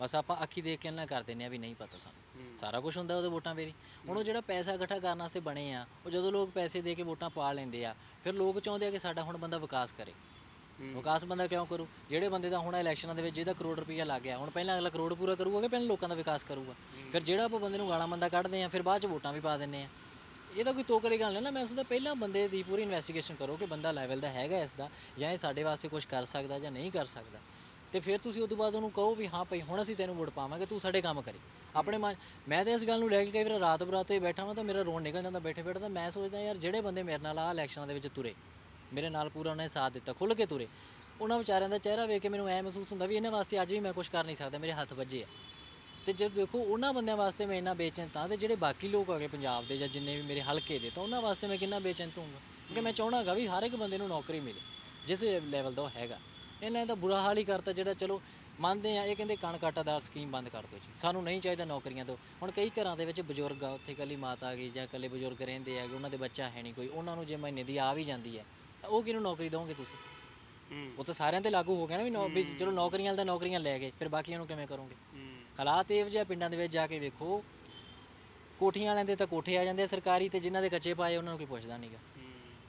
ਬਸ ਆਪਾਂ ਅੱਖੀ ਦੇਖ ਕੇ ਨਾ ਕਰ ਦਿੰਦੇ ਆ ਵੀ ਨਹੀਂ ਪਤਾ ਸਾਨੂੰ। ਸਾਰਾ ਕੁਝ ਹੁੰਦਾ ਉਹਦੇ ਵੋਟਾਂ ਵੇਰੀ ਹੁਣ ਉਹ ਜਿਹੜਾ ਪੈਸਾ ਇਕੱਠਾ ਕਰਨ ਵਾਸਤੇ ਬਣੇ ਆ ਉਹ ਜਦੋਂ ਲੋਕ ਪੈਸੇ ਦੇ ਕੇ ਵੋਟਾਂ ਪਾ ਲੈਂਦੇ ਆ ਫਿਰ ਲੋਕ ਚਾਹੁੰਦੇ ਆ ਕਿ ਸਾਡਾ ਹੁਣ ਬੰਦਾ ਵਿਕਾਸ ਕਰੇ। ਵਿਕਾਸ ਬੰਦਾ ਕਿਉਂ ਕਰੂ? ਜਿਹੜੇ ਬੰਦੇ ਦਾ ਹੁਣ ਇਲੈਕਸ਼ਨਾਂ ਦੇ ਵਿੱਚ ਜਿਹਦਾ ਕਰੋੜ ਰੁਪਈਆ ਲੱਗ ਗਿਆ ਹੁਣ ਪਹਿਲਾਂ ਅਗਲਾ ਕਰੋੜ ਪੂਰਾ ਕਰੂਗਾ ਕਿ ਪਹਿਲਾਂ ਲੋਕਾਂ ਦਾ ਵਿਕਾਸ ਕਰੂਗਾ? ਫਿਰ ਜਿਹੜਾ ਆਪਾਂ ਬੰਦੇ ਨੂੰ ਗਾਲਾਂ ਮੰਦਾ ਕੱਢਦੇ ਆ ਫਿਰ ਬਾਅਦ ਚ ਵੋਟਾਂ ਵੀ ਪਾ ਦਿੰਦੇ ਆ ਇਹ ਤਾਂ ਕੋਈ ਤੋਕੜੀ ਗੱਲ ਨਹੀਂ ਨਾ ਮੈਂ ਸੋਚਦਾ ਪਹਿਲਾਂ ਬੰਦੇ ਦੀ ਪੂਰੀ ਇਨਵੈਸਟੀਗੇਸ਼ਨ ਕਰੋ ਕਿ ਬੰਦਾ ਲੈਵਲ ਦਾ ਹੈਗਾ ਇਸ ਦਾ ਜਾਂ ਇਹ ਸਾਡੇ ਵਾਸਤੇ ਕੁਝ ਕਰ ਸਕਦਾ ਜਾਂ ਨਹੀਂ ਕਰ ਸਕਦਾ। ਤੇ ਫਿਰ ਤੁਸੀਂ ਉਸ ਤੋਂ ਬਾਅਦ ਉਹਨੂੰ ਕਹੋ ਵੀ ਹਾਂ ਭਾਈ ਹੁਣ ਅਸੀਂ ਤੈਨੂੰ ਵੋਟ ਪਾਵਾਂਗੇ ਤੂੰ ਸਾਡੇ ਕੰਮ ਕਰੇ। ਆਪਣੇ ਮਨ ਮੈਂ ਤਾਂ ਇਸ ਗੱਲ ਨੂੰ ਲੈ ਕੇ ਕਈ ਵਾਰ ਰਾਤ ਬਰਾਤੇ ਬੈਠਾ ਹਾਂ ਤਾਂ ਮੇਰਾ ਰੋਣ ਨਿਕਲ ਜਾਂਦਾ ਬੈਠੇ ਬੈਠੇ ਤਾਂ ਮੈਂ ਸੋਚਦਾ ਯਾਰ ਜਿਹੜੇ ਬੰਦੇ ਮੇਰੇ ਨਾਲ ਆ ਇਲੈਕਸ਼ਨਾਂ ਦੇ ਵਿੱਚ ਤੁਰੇ ਮੇਰੇ ਨਾਲ ਪੂਰਾ ਉਹਨਾਂ ਨੇ ਸਾਥ ਦਿੱਤਾ, ਖੁੱਲ੍ਹ ਕੇ ਤੁਰੇ। ਉਹਨਾਂ ਵਿਚਾਰਿਆਂ ਦਾ ਚਿਹਰਾ ਵੇਖ ਕੇ ਮੈਨੂੰ ਐ ਮਹਿਸੂਸ ਹੁੰਦਾ ਵੀ ਇਹਨਾਂ ਵਾਸਤੇ ਅੱਜ ਵੀ ਮੈਂ ਕੁਝ ਕਰ ਨਹੀਂ ਸਕਦਾ, ਮੇਰੇ ਹੱਥ ਵੱਜੇ ਆ। ਤੇ ਜੇ ਦੇਖੋ ਉਹਨਾਂ ਬੰਦਿਆਂ ਵਾਸਤੇ ਮੈਂ ਇੰਨਾ ਬੇਚੈਨ ਤਾਂ ਤੇ ਜਿਹੜੇ ਬਾਕੀ ਲੋਕ ਆ ਗਏ ਪੰਜਾਬ ਦੇ ਜਾਂ ਜਿੰਨੇ ਵੀ ਮੇਰੇ ਹਲਕੇ ਦੇ, ਤਾਂ ਉਹਨਾਂ ਵਾਸਤੇ ਮੈਂ ਕਿੰਨਾ ਬੇਚੈਨ ਹੋਊਂਗਾ? ਕਿਉਂਕਿ ਮੈਂ ਚਾਹਣਾਗਾ ਵੀ ਹਰ ਇੱਕ ਬੰਦੇ ਨੂੰ ਨੌਕਰੀ ਮਿਲੇ, ਜਿਸ ਲੈਵਲ ਦਾ ਉਹ ਹੈਗਾ। ਇਹਨਾਂ ਦਾ ਬੁਰਾ ਹਾਲ ਹੀ ਕਰਤਾ ਜਿਹੜਾ ਚਲੋ ਮੰਨਦੇ ਆ, ਇਹ ਕਹਿੰਦੇ ਕਣ ਕਾਟਾਦਾਰ ਸਕੀਮ ਬੰਦ ਕਰ ਦਿਓ ਜੀ। ਸਾਨੂੰ ਨਹੀਂ ਚਾਹੀਦਾ ਨੌਕਰੀਆਂ ਤੋਂ। ਹੁਣ ਕਈ ਘਰਾਂ ਦੇ ਵਿੱਚ ਬਜ਼ੁਰਗ ਆ, ਉੱਥੇ ਕੱਲੀ ਮਾਤਾ ਆ ਗਈ ਜਾਂ ਕੱਲੇ ਬਜ਼ੁਰਗ ਰਹਿੰਦੇ ਆ, ਉਹਨਾਂ ਦੇ ਬੱਚਾ ਹੈ ਨਹੀਂ ਕੋਈ, ਉਹਨਾਂ ਨੂੰ ਜੇ ਮਹੀਨੇ ਦੀ ਆ ਵੀ ਜਾਂਦੀ ਹੈ ਤਾਂ ਉਹ ਕਿਹਨੂੰ ਨੌਕਰੀ ਦੋਗੇ ਤੁਸੀਂ? ਉਹ ਤਾਂ ਸਾਰਿਆਂ ਤੇ ਲਾਗੂ ਹੋ ਗਿਆ ਨਾ ਵੀ ਨੌ- ਵੀ ਚਲੋ ਨੌਕਰੀਆਂ ਵਾਲੇ ਤਾਂ ਨੌਕਰੀਆਂ ਲੈ ਗਏ ਫਿਰ ਬਾਕੀਆਂ ਨੂੰ ਕਿਵੇਂ ਕਰੋਗੇ? ਹਾਲਾਤ ਇਹੋ ਜਿਹੇ ਪਿੰਡਾਂ ਦੇ ਵਿੱਚ ਜਾ ਕੇ ਵੇਖੋ। ਕੋਠੀਆਂ ਵਾਲਿਆਂ ਦੇ ਤਾਂ ਕੋਠੇ ਆ ਜਾਂਦੇ ਆ ਸਰਕਾਰੀ ਤੇ ਜਿਨ੍ਹਾਂ ਦੇ ਕੱਚੇ ਪਾਏ ਉਹਨਾਂ ਨੂੰ ਕੋਈ ਪੁੱਛਦਾ ਨਹੀਂਗਾ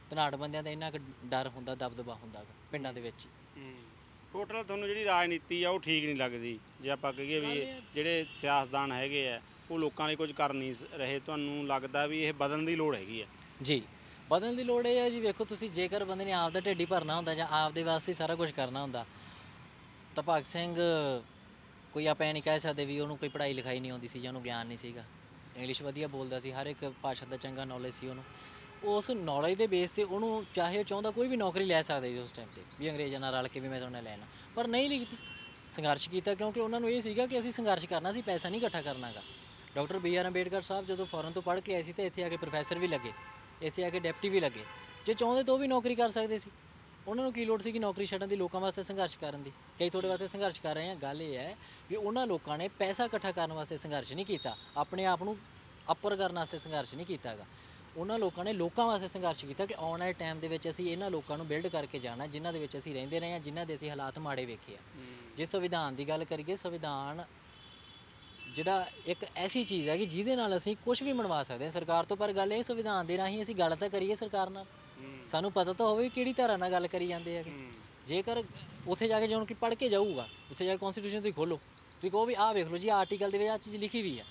ਧਨਾੜ ਬੰਦਿਆਂ ਦਾ ਇੰਨਾ ਕੁ ਡਰ ਹੁੰਦਾ ਦਬਦਬਾ ਹੁੰਦਾ ਗਾ ਪਿੰਡਾਂ ਦੇ ਵਿੱਚ। ਹੀ। ਟੋਟਲ ਤੁਹਾਨੂੰ ਜਿਹੜੀ ਰਾਜਨੀਤੀ ਆ ਉਹ ਠੀਕ ਨਹੀਂ ਲੱਗਦੀ। ਜੇ ਆਪਾਂ ਕਹੀਏ ਵੀ ਜਿਹੜੇ ਸਿਆਸਤਦਾਨ ਹੈਗੇ ਆ ਉਹ ਲੋਕਾਂ ਲਈ ਕੁਝ ਕਰ ਨਹੀਂ ਸ- ਰਹੇ। ਤੁਹਾਨੂੰ ਲੱਗਦਾ ਵੀ ਇਹ ਬਦਲਣ ਦੀ ਲੋੜ ਹੈਗੀ ਆ। ਜੀ। ਬਦਲਣ ਦੀ ਲੋੜ ਇਹ ਹੈ ਜੀ, ਵੇਖੋ ਤੁਸੀਂ ਜੇਕਰ ਬੰਦੇ ਨੇ ਆਪ ਦਾ ਢਿੱਡੀ ਭਰਨਾ ਹੁੰਦਾ ਜਾਂ ਆਪ ਦੇ ਵਾਸਤੇ ਹੀ ਸਾਰਾ ਕੁਝ ਕਰਨਾ ਹੁੰਦਾ, ਤਾਂ ਭਗਤ ਸਿੰਘ ਕੋਈ ਆਪਾਂ ਇਹ ਨਹੀਂ ਕਹਿ ਸਕਦੇ ਵੀ ਉਹਨੂੰ ਕੋਈ ਪੜ੍ਹਾਈ ਲਿਖਾਈ ਨਹੀਂ ਆਉਂਦੀ ਸੀ ਜਾਂ ਉਹਨੂੰ ਗਿਆਨ ਨਹੀਂ ਸੀਗਾ। ਇੰਗਲਿਸ਼ ਵਧੀਆ ਬੋਲਦਾ ਸੀ, ਹਰ ਇੱਕ ਭਾਸ਼ਾ ਦਾ ਚੰਗਾ ਨੌਲੇਜ ਸੀ ਉਹਨੂੰ। ਉਸ ਨੌਲੇਜ ਦੇ ਬੇਸ ਤੇ ਉਹਨੂੰ ਚਾਹੇ ਉਹ ਚਾਹੁੰਦਾ ਕੋਈ ਵੀ ਨੌਕਰੀ ਲੈ ਸਕਦਾ ਸੀ ਉਸ ਟਾਈਮ ਤੇ, ਵੀ ਅੰਗਰੇਜ਼ਾਂ ਨਾਲ ਰਲ ਕੇ ਵੀ ਮੈਂ ਤੁਹਾਡੇ ਨਾਲ ਲੈਣਾ ਪਰ ਨਹੀਂ ਲਿਖਤੀ। ਸੰਘਰਸ਼ ਕੀਤਾ ਕਿਉਂਕਿ ਉਹਨਾਂ ਨੂੰ ਇਹ ਸੀਗਾ ਕਿ ਅਸੀਂ ਸੰਘਰਸ਼ ਕਰਨਾ ਸੀ, ਪੈਸਾ ਨਹੀਂ ਇਕੱਠਾ ਕਰਨਾਗਾ ਡਾਕਟਰ ਬੀ ਆਰ ਅੰਬੇਡਕਰ ਸਾਹਿਬ ਜਦੋਂ ਫੋਰਨ ਤੋਂ ਪੜ੍ਹ ਕੇ ਆਏ ਸੀ, ਤਾਂ ਇੱਥੇ ਆ ਕੇ ਪ੍ਰੋਫੈਸਰ ਵੀ ਲੱਗੇ। ਇੱਥੇ ਆ ਕੇ ਡਿਪਟੀ ਵੀ ਲੱਗੇ। ਜੇ ਚਾਹੁੰਦੇ ਤਾਂ ਉਹ ਵੀ ਨੌਕਰੀ ਕਰ ਸਕਦੇ ਸੀ। ਉਹਨਾਂ ਨੂੰ ਕੀ ਲੋੜ ਸੀ ਕਿ ਨੌਕਰੀ ਛੱਡਣ ਦੀ? ਲੋਕਾਂ ਵਾਸਤੇ ਸੰਘਰਸ਼ ਕਰਨ ਦੀ। ਕਈ ਤੁਹਾਡੇ ਵਾਸਤੇ ਸੰਘਰਸ਼ ਕਰ ਰਹੇ ਆ। ਗੱਲ ਇਹ ਹੈ ਵੀ ਉਹਨਾਂ ਲੋਕਾਂ ਨੇ ਪੈਸਾ ਇਕੱਠਾ ਕਰਨ ਵਾਸਤੇ ਸੰਘਰਸ਼ ਨਹੀਂ ਕੀਤਾ। ਆਪਣੇ ਆਪ ਨੂੰ ਅੱਪਰ ਕਰਨ ਵਾਸਤੇ ਸੰਘਰਸ਼ ਨਹੀਂ ਕੀਤਾਗਾ ਉਹਨਾਂ ਲੋਕਾਂ ਨੇ ਲੋਕਾਂ ਵਾਸਤੇ ਸੰਘਰਸ਼ ਕੀਤਾ ਕਿ ਆਉਣ ਵਾਲੇ ਟਾਈਮ ਦੇ ਵਿੱਚ ਅਸੀਂ ਇਹਨਾਂ ਲੋਕਾਂ ਨੂੰ ਬਿਲਡ ਕਰਕੇ ਜਾਣਾ ਜਿਨ੍ਹਾਂ ਦੇ ਵਿੱਚ ਅਸੀਂ ਰਹਿੰਦੇ ਰਹੇ ਹਾਂ ਜਿਨ੍ਹਾਂ ਦੇ ਅਸੀਂ ਹਾਲਾਤ ਮਾੜੇ ਵੇਖੇ ਆ। ਜੇ ਸੰਵਿਧਾਨ ਦੀ ਗੱਲ ਕਰੀਏ ਸੰਵਿਧਾਨ ਜਿਹੜਾ ਇੱਕ ਐਸੀ ਚੀਜ਼ ਹੈ ਕਿ ਜਿਹਦੇ ਨਾਲ ਅਸੀਂ ਕੁਝ ਵੀ ਮਨਵਾ ਸਕਦੇ ਹਾਂ। ਸਰਕਾਰ ਤੋਂ ਪਰ ਗੱਲ ਇਹ ਸੰਵਿਧਾਨ ਦੇ ਰਾਹੀਂ ਅਸੀਂ ਗੱਲ ਤਾਂ ਕਰੀਏ ਸਰਕਾਰ ਨਾਲ। ਸਾਨੂੰ ਪਤਾ ਤਾਂ ਹੋਵੇ ਕਿਹੜੀ ਧਾਰਾ ਨਾਲ ਗੱਲ ਕਰੀ ਜਾਂਦੇ ਹੈਗੇ। ਜੇਕਰ ਉੱਥੇ ਜਾ ਕੇ ਜੇ ਹੁਣ ਕਿ ਪੜ੍ਹ ਕੇ ਜਾਊਗਾ ਉੱਥੇ ਜਾ ਕੇ ਕਨਸਟੀਟਿਊਸ਼ਨ ਤੁਸੀਂ ਖੋਲੋ ਤੁਸੀਂ ਕਹੋ ਵੀ ਆਹ ਵੇਖ ਲਓ ਜੀ ਆਰਟੀਕਲ ਦੇ ਵਿੱਚ ਆਹ ਚੀਜ਼ ਲਿਖੀ ਵੀ ਆ।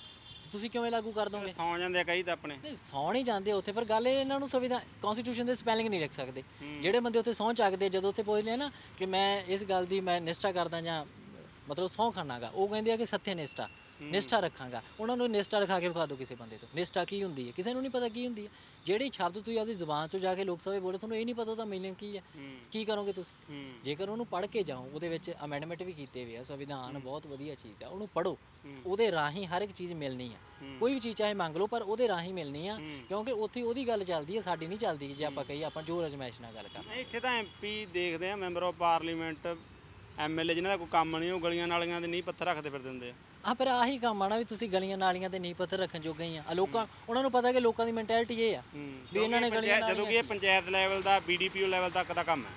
ਤੁਸੀਂ ਕਿਵੇਂ ਲਾਗੂ ਕਰ ਦੋਗੇ? ਸੌ ਜਾਂਦੇ ਆ ਕਈ ਤਾਂ ਆਪਣੇ। ਨਹੀਂ ਸੌਂ ਨਹੀਂ ਜਾਂਦੇ ਉੱਥੇ ਪਰ ਗੱਲ ਇਹ ਇਹਨਾਂ ਨੂੰ ਸੰਵਿਧਾਨ ਕਨਸਟੀਟਿਊਸ਼ਨ ਦੇ ਸਪੈਲਿੰਗ ਨਹੀਂ ਲਿਖ ਸਕਦੇ। ਜਿਹੜੇ ਬੰਦੇ ਉੱਥੇ ਸਹੁੰ ਚੱਕਦੇ ਆ, ਜਦੋਂ ਉੱਥੇ ਪੁੱਛਦੇ ਆ ਨਾ ਕਿ ਮੈਂ ਇਸ ਗੱਲ ਦੀ ਮੈਂ ਨਿਸ਼ਠਾ ਕਰਦਾ ਜਾਂ ਮਤਲਬ ਸਹੁੰ ਖਾਨਾਗਾ ਉਹ ਕਹਿੰਦੇ ਆ ਕਿ ਸੱਥੇ ਨਿਸ਼ਠਾ। ਨਿਸ਼ਠਾ ਰੱਖਾਂਗਾ। ਉਹਨਾਂ ਨੂੰ ਨਿਸ਼ਠਾ ਰਖਾ ਕੇ ਵਿਖਾ ਦਿਓ ਕਿਸੇ ਬੰਦੇ ਤੋਂ। ਨਿਸ਼ਠਾ ਕੀ ਹੁੰਦੀ ਹੈ? ਕਿਸੇ ਨੂੰ ਨਹੀਂ ਪਤਾ ਕੀ ਹੁੰਦੀ ਹੈ। ਜਿਹੜੀ ਸ਼ਬਦ ਤੁਸੀਂ ਆਪਦੀ ਜ਼ੁਬਾਨ ਚੋਂ ਜਾ ਕੇ ਲੋਕ ਸਭਾ ਬੋਲੇ ਤੁਹਾਨੂੰ ਇਹ ਨਹੀਂ ਪਤਾ ਉਹਦਾ ਮੀਨਿੰਗ ਕੀ ਹੈ। ਕੀ ਕਰੋਗੇ ਤੁਸੀਂ? ਜੇਕਰ ਉਹਨੂੰ ਪੜ੍ਹ ਕੇ ਜਾਓ ਉਹਦੇ ਵਿੱਚ ਅਮੈਂਡਮੈਂਟ ਵੀ ਕੀਤੇ ਹੋਏ ਆ ਸੰਵਿਧਾਨ ਬਹੁਤ ਵਧੀਆ ਚੀਜ਼ ਆ। ਉਹਨੂੰ ਪੜ੍ਹੋ। ਉਹਦੇ ਰਾਹੀਂ ਹਰ ਇੱਕ ਚੀਜ਼ ਮਿਲਣੀ ਆ। ਕੋਈ ਵੀ ਚੀਜ਼ ਚਾਹੇ ਮੰਗ ਲਓ ਪਰ ਉਹਦੇ ਰਾਹੀਂ ਮਿਲਣੀ ਆ। ਕਿਉਂਕਿ ਉੱਥੇ ਉਹਦੀ ਗੱਲ ਚੱਲਦੀ ਹੈ ਸਾਡੀ ਨਹੀਂ ਚੱਲਦੀ ਜੇ ਆਪਾਂ ਕਹੀਏ ਆਪਾਂ ਜੋ ਰਜਮੈਸ਼ ਨਾਲ ਗੱਲ ਕਰ ਇੱਥੇ ਤਾਂ ਐਮਪੀ ਦੇਖਦੇ ਆ ਮੈਂਬਰ ਆਫ ਪਾਰਲੀਮੈਂਟ ਐਮਐਲਏ ਜਿਨ੍ਹਾਂ ਦਾ ਕੋਈ ਕੰਮ ਨਹੀਂ ਉਹ ਗਲੀਆਂ ਨਾਲੀਆਂ ਦੇ ਨਹੀਂ ਪੱਥਰ ਰੱਖਦੇ ਫਿਰਦੇ ਹੁੰਦੇ ਆ। ਆ ਪਰ ਆਹੀ ਕੰਮ ਆ ਨਾ ਵੀ ਤੁਸੀਂ ਗਲੀਆਂ ਨਾਲੀਆਂ ਤੇ ਨਹੀਂ ਪੱਥਰ ਰੱਖਣ ਜੋਗੇ ਹੀ ਆ। ਆ ਲੋਕਾਂ ਉਹਨਾਂ ਨੂੰ ਪਤਾ ਕਿ ਲੋਕਾਂ ਦੀ ਮੈਂਟੈਲਿਟੀ ਇਹ ਆ ਵੀ ਇਹਨਾਂ ਨੇ ਗਲੀਆਂ ਪੰਚਾਇਤ- ਜਦੋਂ ਕਿ ਇਹ ਪੰਚਾਇਤ ਲੈਵਲ ਦਾ ਬੀਡੀਪੀਓ ਲੈਵਲ ਤੱਕ ਦਾ ਕੰਮ ਹੈ।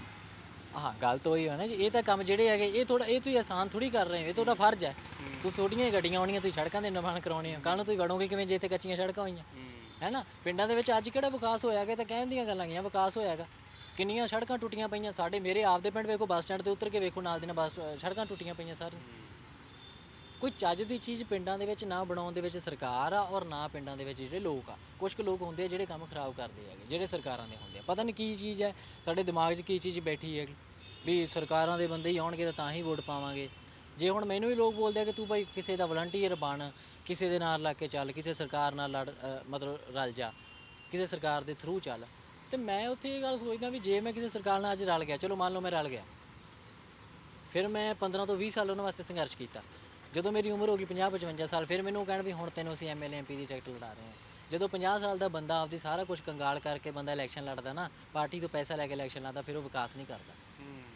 ਹਾਂ ਗੱਲ ਤਾਂ ਉਹੀ ਹੈ ਨਾ ਜੀ ਇਹ ਤਾਂ ਕੰਮ ਜਿਹੜੇ ਹੈਗੇ ਇਹ ਥੋੜਾ ਇਹ ਤੁਸੀਂ ਆਸਾਨ ਥੋੜੀ ਕਰ ਰਹੇ ਹੋ ਇਹ ਤੁਹਾਡਾ ਫਰਜ਼ ਹੈ। ਤੁਸੀਂ ਛੋਟੀਆਂ ਹੀ ਗੱਡੀਆਂ ਆਉਣੀਆਂ ਤੁਸੀਂ ਸੜਕਾਂ ਦੇ ਨਿਰਮਾਣ ਕਰਾਉਣੇ ਆ ਕੱਲ ਨੂੰ ਤੁਸੀਂ ਵੜੋਗੇ ਕਿਵੇਂ ਜੇ ਇੱਥੇ ਕੱਚੀਆਂ ਸੜਕਾਂ ਹੋਈਆਂ। ਹੈ। ਨਾ? ਪਿੰਡਾਂ ਦੇ ਵਿੱਚ ਅੱਜ ਕਿਹੜਾ ਵਿਕਾਸ ਹੋਇਆ ਗਿਆ ਤਾਂ ਕਹਿਣ ਦੀਆਂ ਗੱਲਾਂ ਗਈਆਂ ਵਿਕਾਸ ਹੋਇਆਗਾ ਕਿੰਨੀਆਂ ਸੜਕਾਂ ਟੁੱਟੀਆਂ ਪਈਆਂ ਸਾਡੇ ਮੇਰੇ ਆਪ ਦੇ ਪਿੰਡ ਵੇਖੋ ਬੱਸ ਸਟੈਂਡ ਤੇ ਉਤਰ ਕੇ ਵੇਖੋ ਨਾਲ ਦੀ ਨਾਲ ਬੱਸ ਸੜਕਾਂ ਟੁੱਟੀਆਂ ਪਈਆਂ ਸਾਰੀਆਂ। ਕੋਈ ਚੱਜ ਦੀ ਚੀਜ਼ ਪਿੰਡਾਂ ਦੇ ਵਿੱਚ ਨਾ ਬਣਾਉਣ ਦੇ ਵਿੱਚ ਸਰਕਾਰ ਆ ਔਰ ਨਾ ਪਿੰਡਾਂ ਦੇ ਵਿੱਚ ਜਿਹੜੇ ਲੋਕ ਆ ਕੁਝ ਕੁ ਲੋਕ ਹੁੰਦੇ ਆ ਜਿਹੜੇ ਕੰਮ ਖਰਾਬ ਕਰਦੇ ਹੈਗੇ, ਜਿਹੜੇ ਸਰਕਾਰਾਂ ਦੇ ਹੁੰਦੇ ਆ। ਪਤਾ ਨਹੀਂ ਕੀ ਚੀਜ਼ ਹੈ, ਸਾਡੇ ਦਿਮਾਗ 'ਚ ਕੀ ਚੀਜ਼ ਬੈਠੀ ਹੈਗੀ, ਵੀ ਸਰਕਾਰਾਂ ਦੇ ਬੰਦੇ ਹੀ ਆਉਣਗੇ ਤਾਂ ਤਾਂ ਹੀ ਵੋਟ ਪਾਵਾਂਗੇ। ਜੇ ਹੁਣ ਮੈਨੂੰ ਵੀ ਲੋਕ ਬੋਲਦੇ ਆ ਕਿ ਤੂੰ ਭਾਈ ਕਿਸੇ ਦਾ ਵਲੰਟੀਅਰ ਬਣ, ਕਿਸੇ ਦੇ ਨਾਲ ਲੱਗ ਕੇ ਚੱਲ, ਕਿਸੇ ਸਰਕਾਰ ਨਾਲ ਲੜ ਮਤਲਬ ਰਲ ਜਾ, ਕਿਸੇ ਸਰਕਾਰ ਦੇ ਥਰੂ ਚੱਲ, ਤੇ ਮੈਂ ਉੱਥੇ ਇਹ ਗੱਲ ਸੋਚਦਾ ਵੀ ਜੇ ਮੈਂ ਕਿਸੇ ਸਰਕਾਰ ਨਾਲ ਅੱਜ ਰਲ ਗਿਆ, ਚਲੋ ਮੰਨ ਲਓ ਮੈਂ ਰਲ ਗਿਆ। ਫਿਰ ਮੈਂ 15 ਤੋਂ 20 ਸਾਲ ਉਹਨਾਂ ਵਾਸਤੇ ਸੰਘਰਸ਼ ਕੀਤਾ। ਜਦੋਂ ਮੇਰੀ ਉਮਰ ਹੋ ਗਈ 50 55 ਸਾਲ ਫਿਰ ਮੈਨੂੰ ਕਹਿਣ ਵੀ ਹੁਣ ਤੈਨੂੰ ਅਸੀਂ ਐਮਐਲਏ ਐਮਪੀ ਦੀ ਟਿਕਟ ਲੜਾ ਰਹੇ ਹਾਂ। ਜਦੋਂ 50 ਸਾਲ ਦਾ ਬੰਦਾ ਆਪਦੀ ਸਾਰਾ ਕੁਝ ਕੰਗਾਲ ਕਰਕੇ ਬੰਦਾ ਇਲੈਕਸ਼ਨ ਲੜਦਾ ਨਾ ਪਾਰਟੀ ਤੋਂ ਪੈਸਾ ਲੈ ਕੇ ਇਲੈਕਸ਼ਨ ਲੜਦਾ ਫਿਰ ਉਹ ਵਿਕਾਸ ਨਹੀਂ ਕਰਦਾ।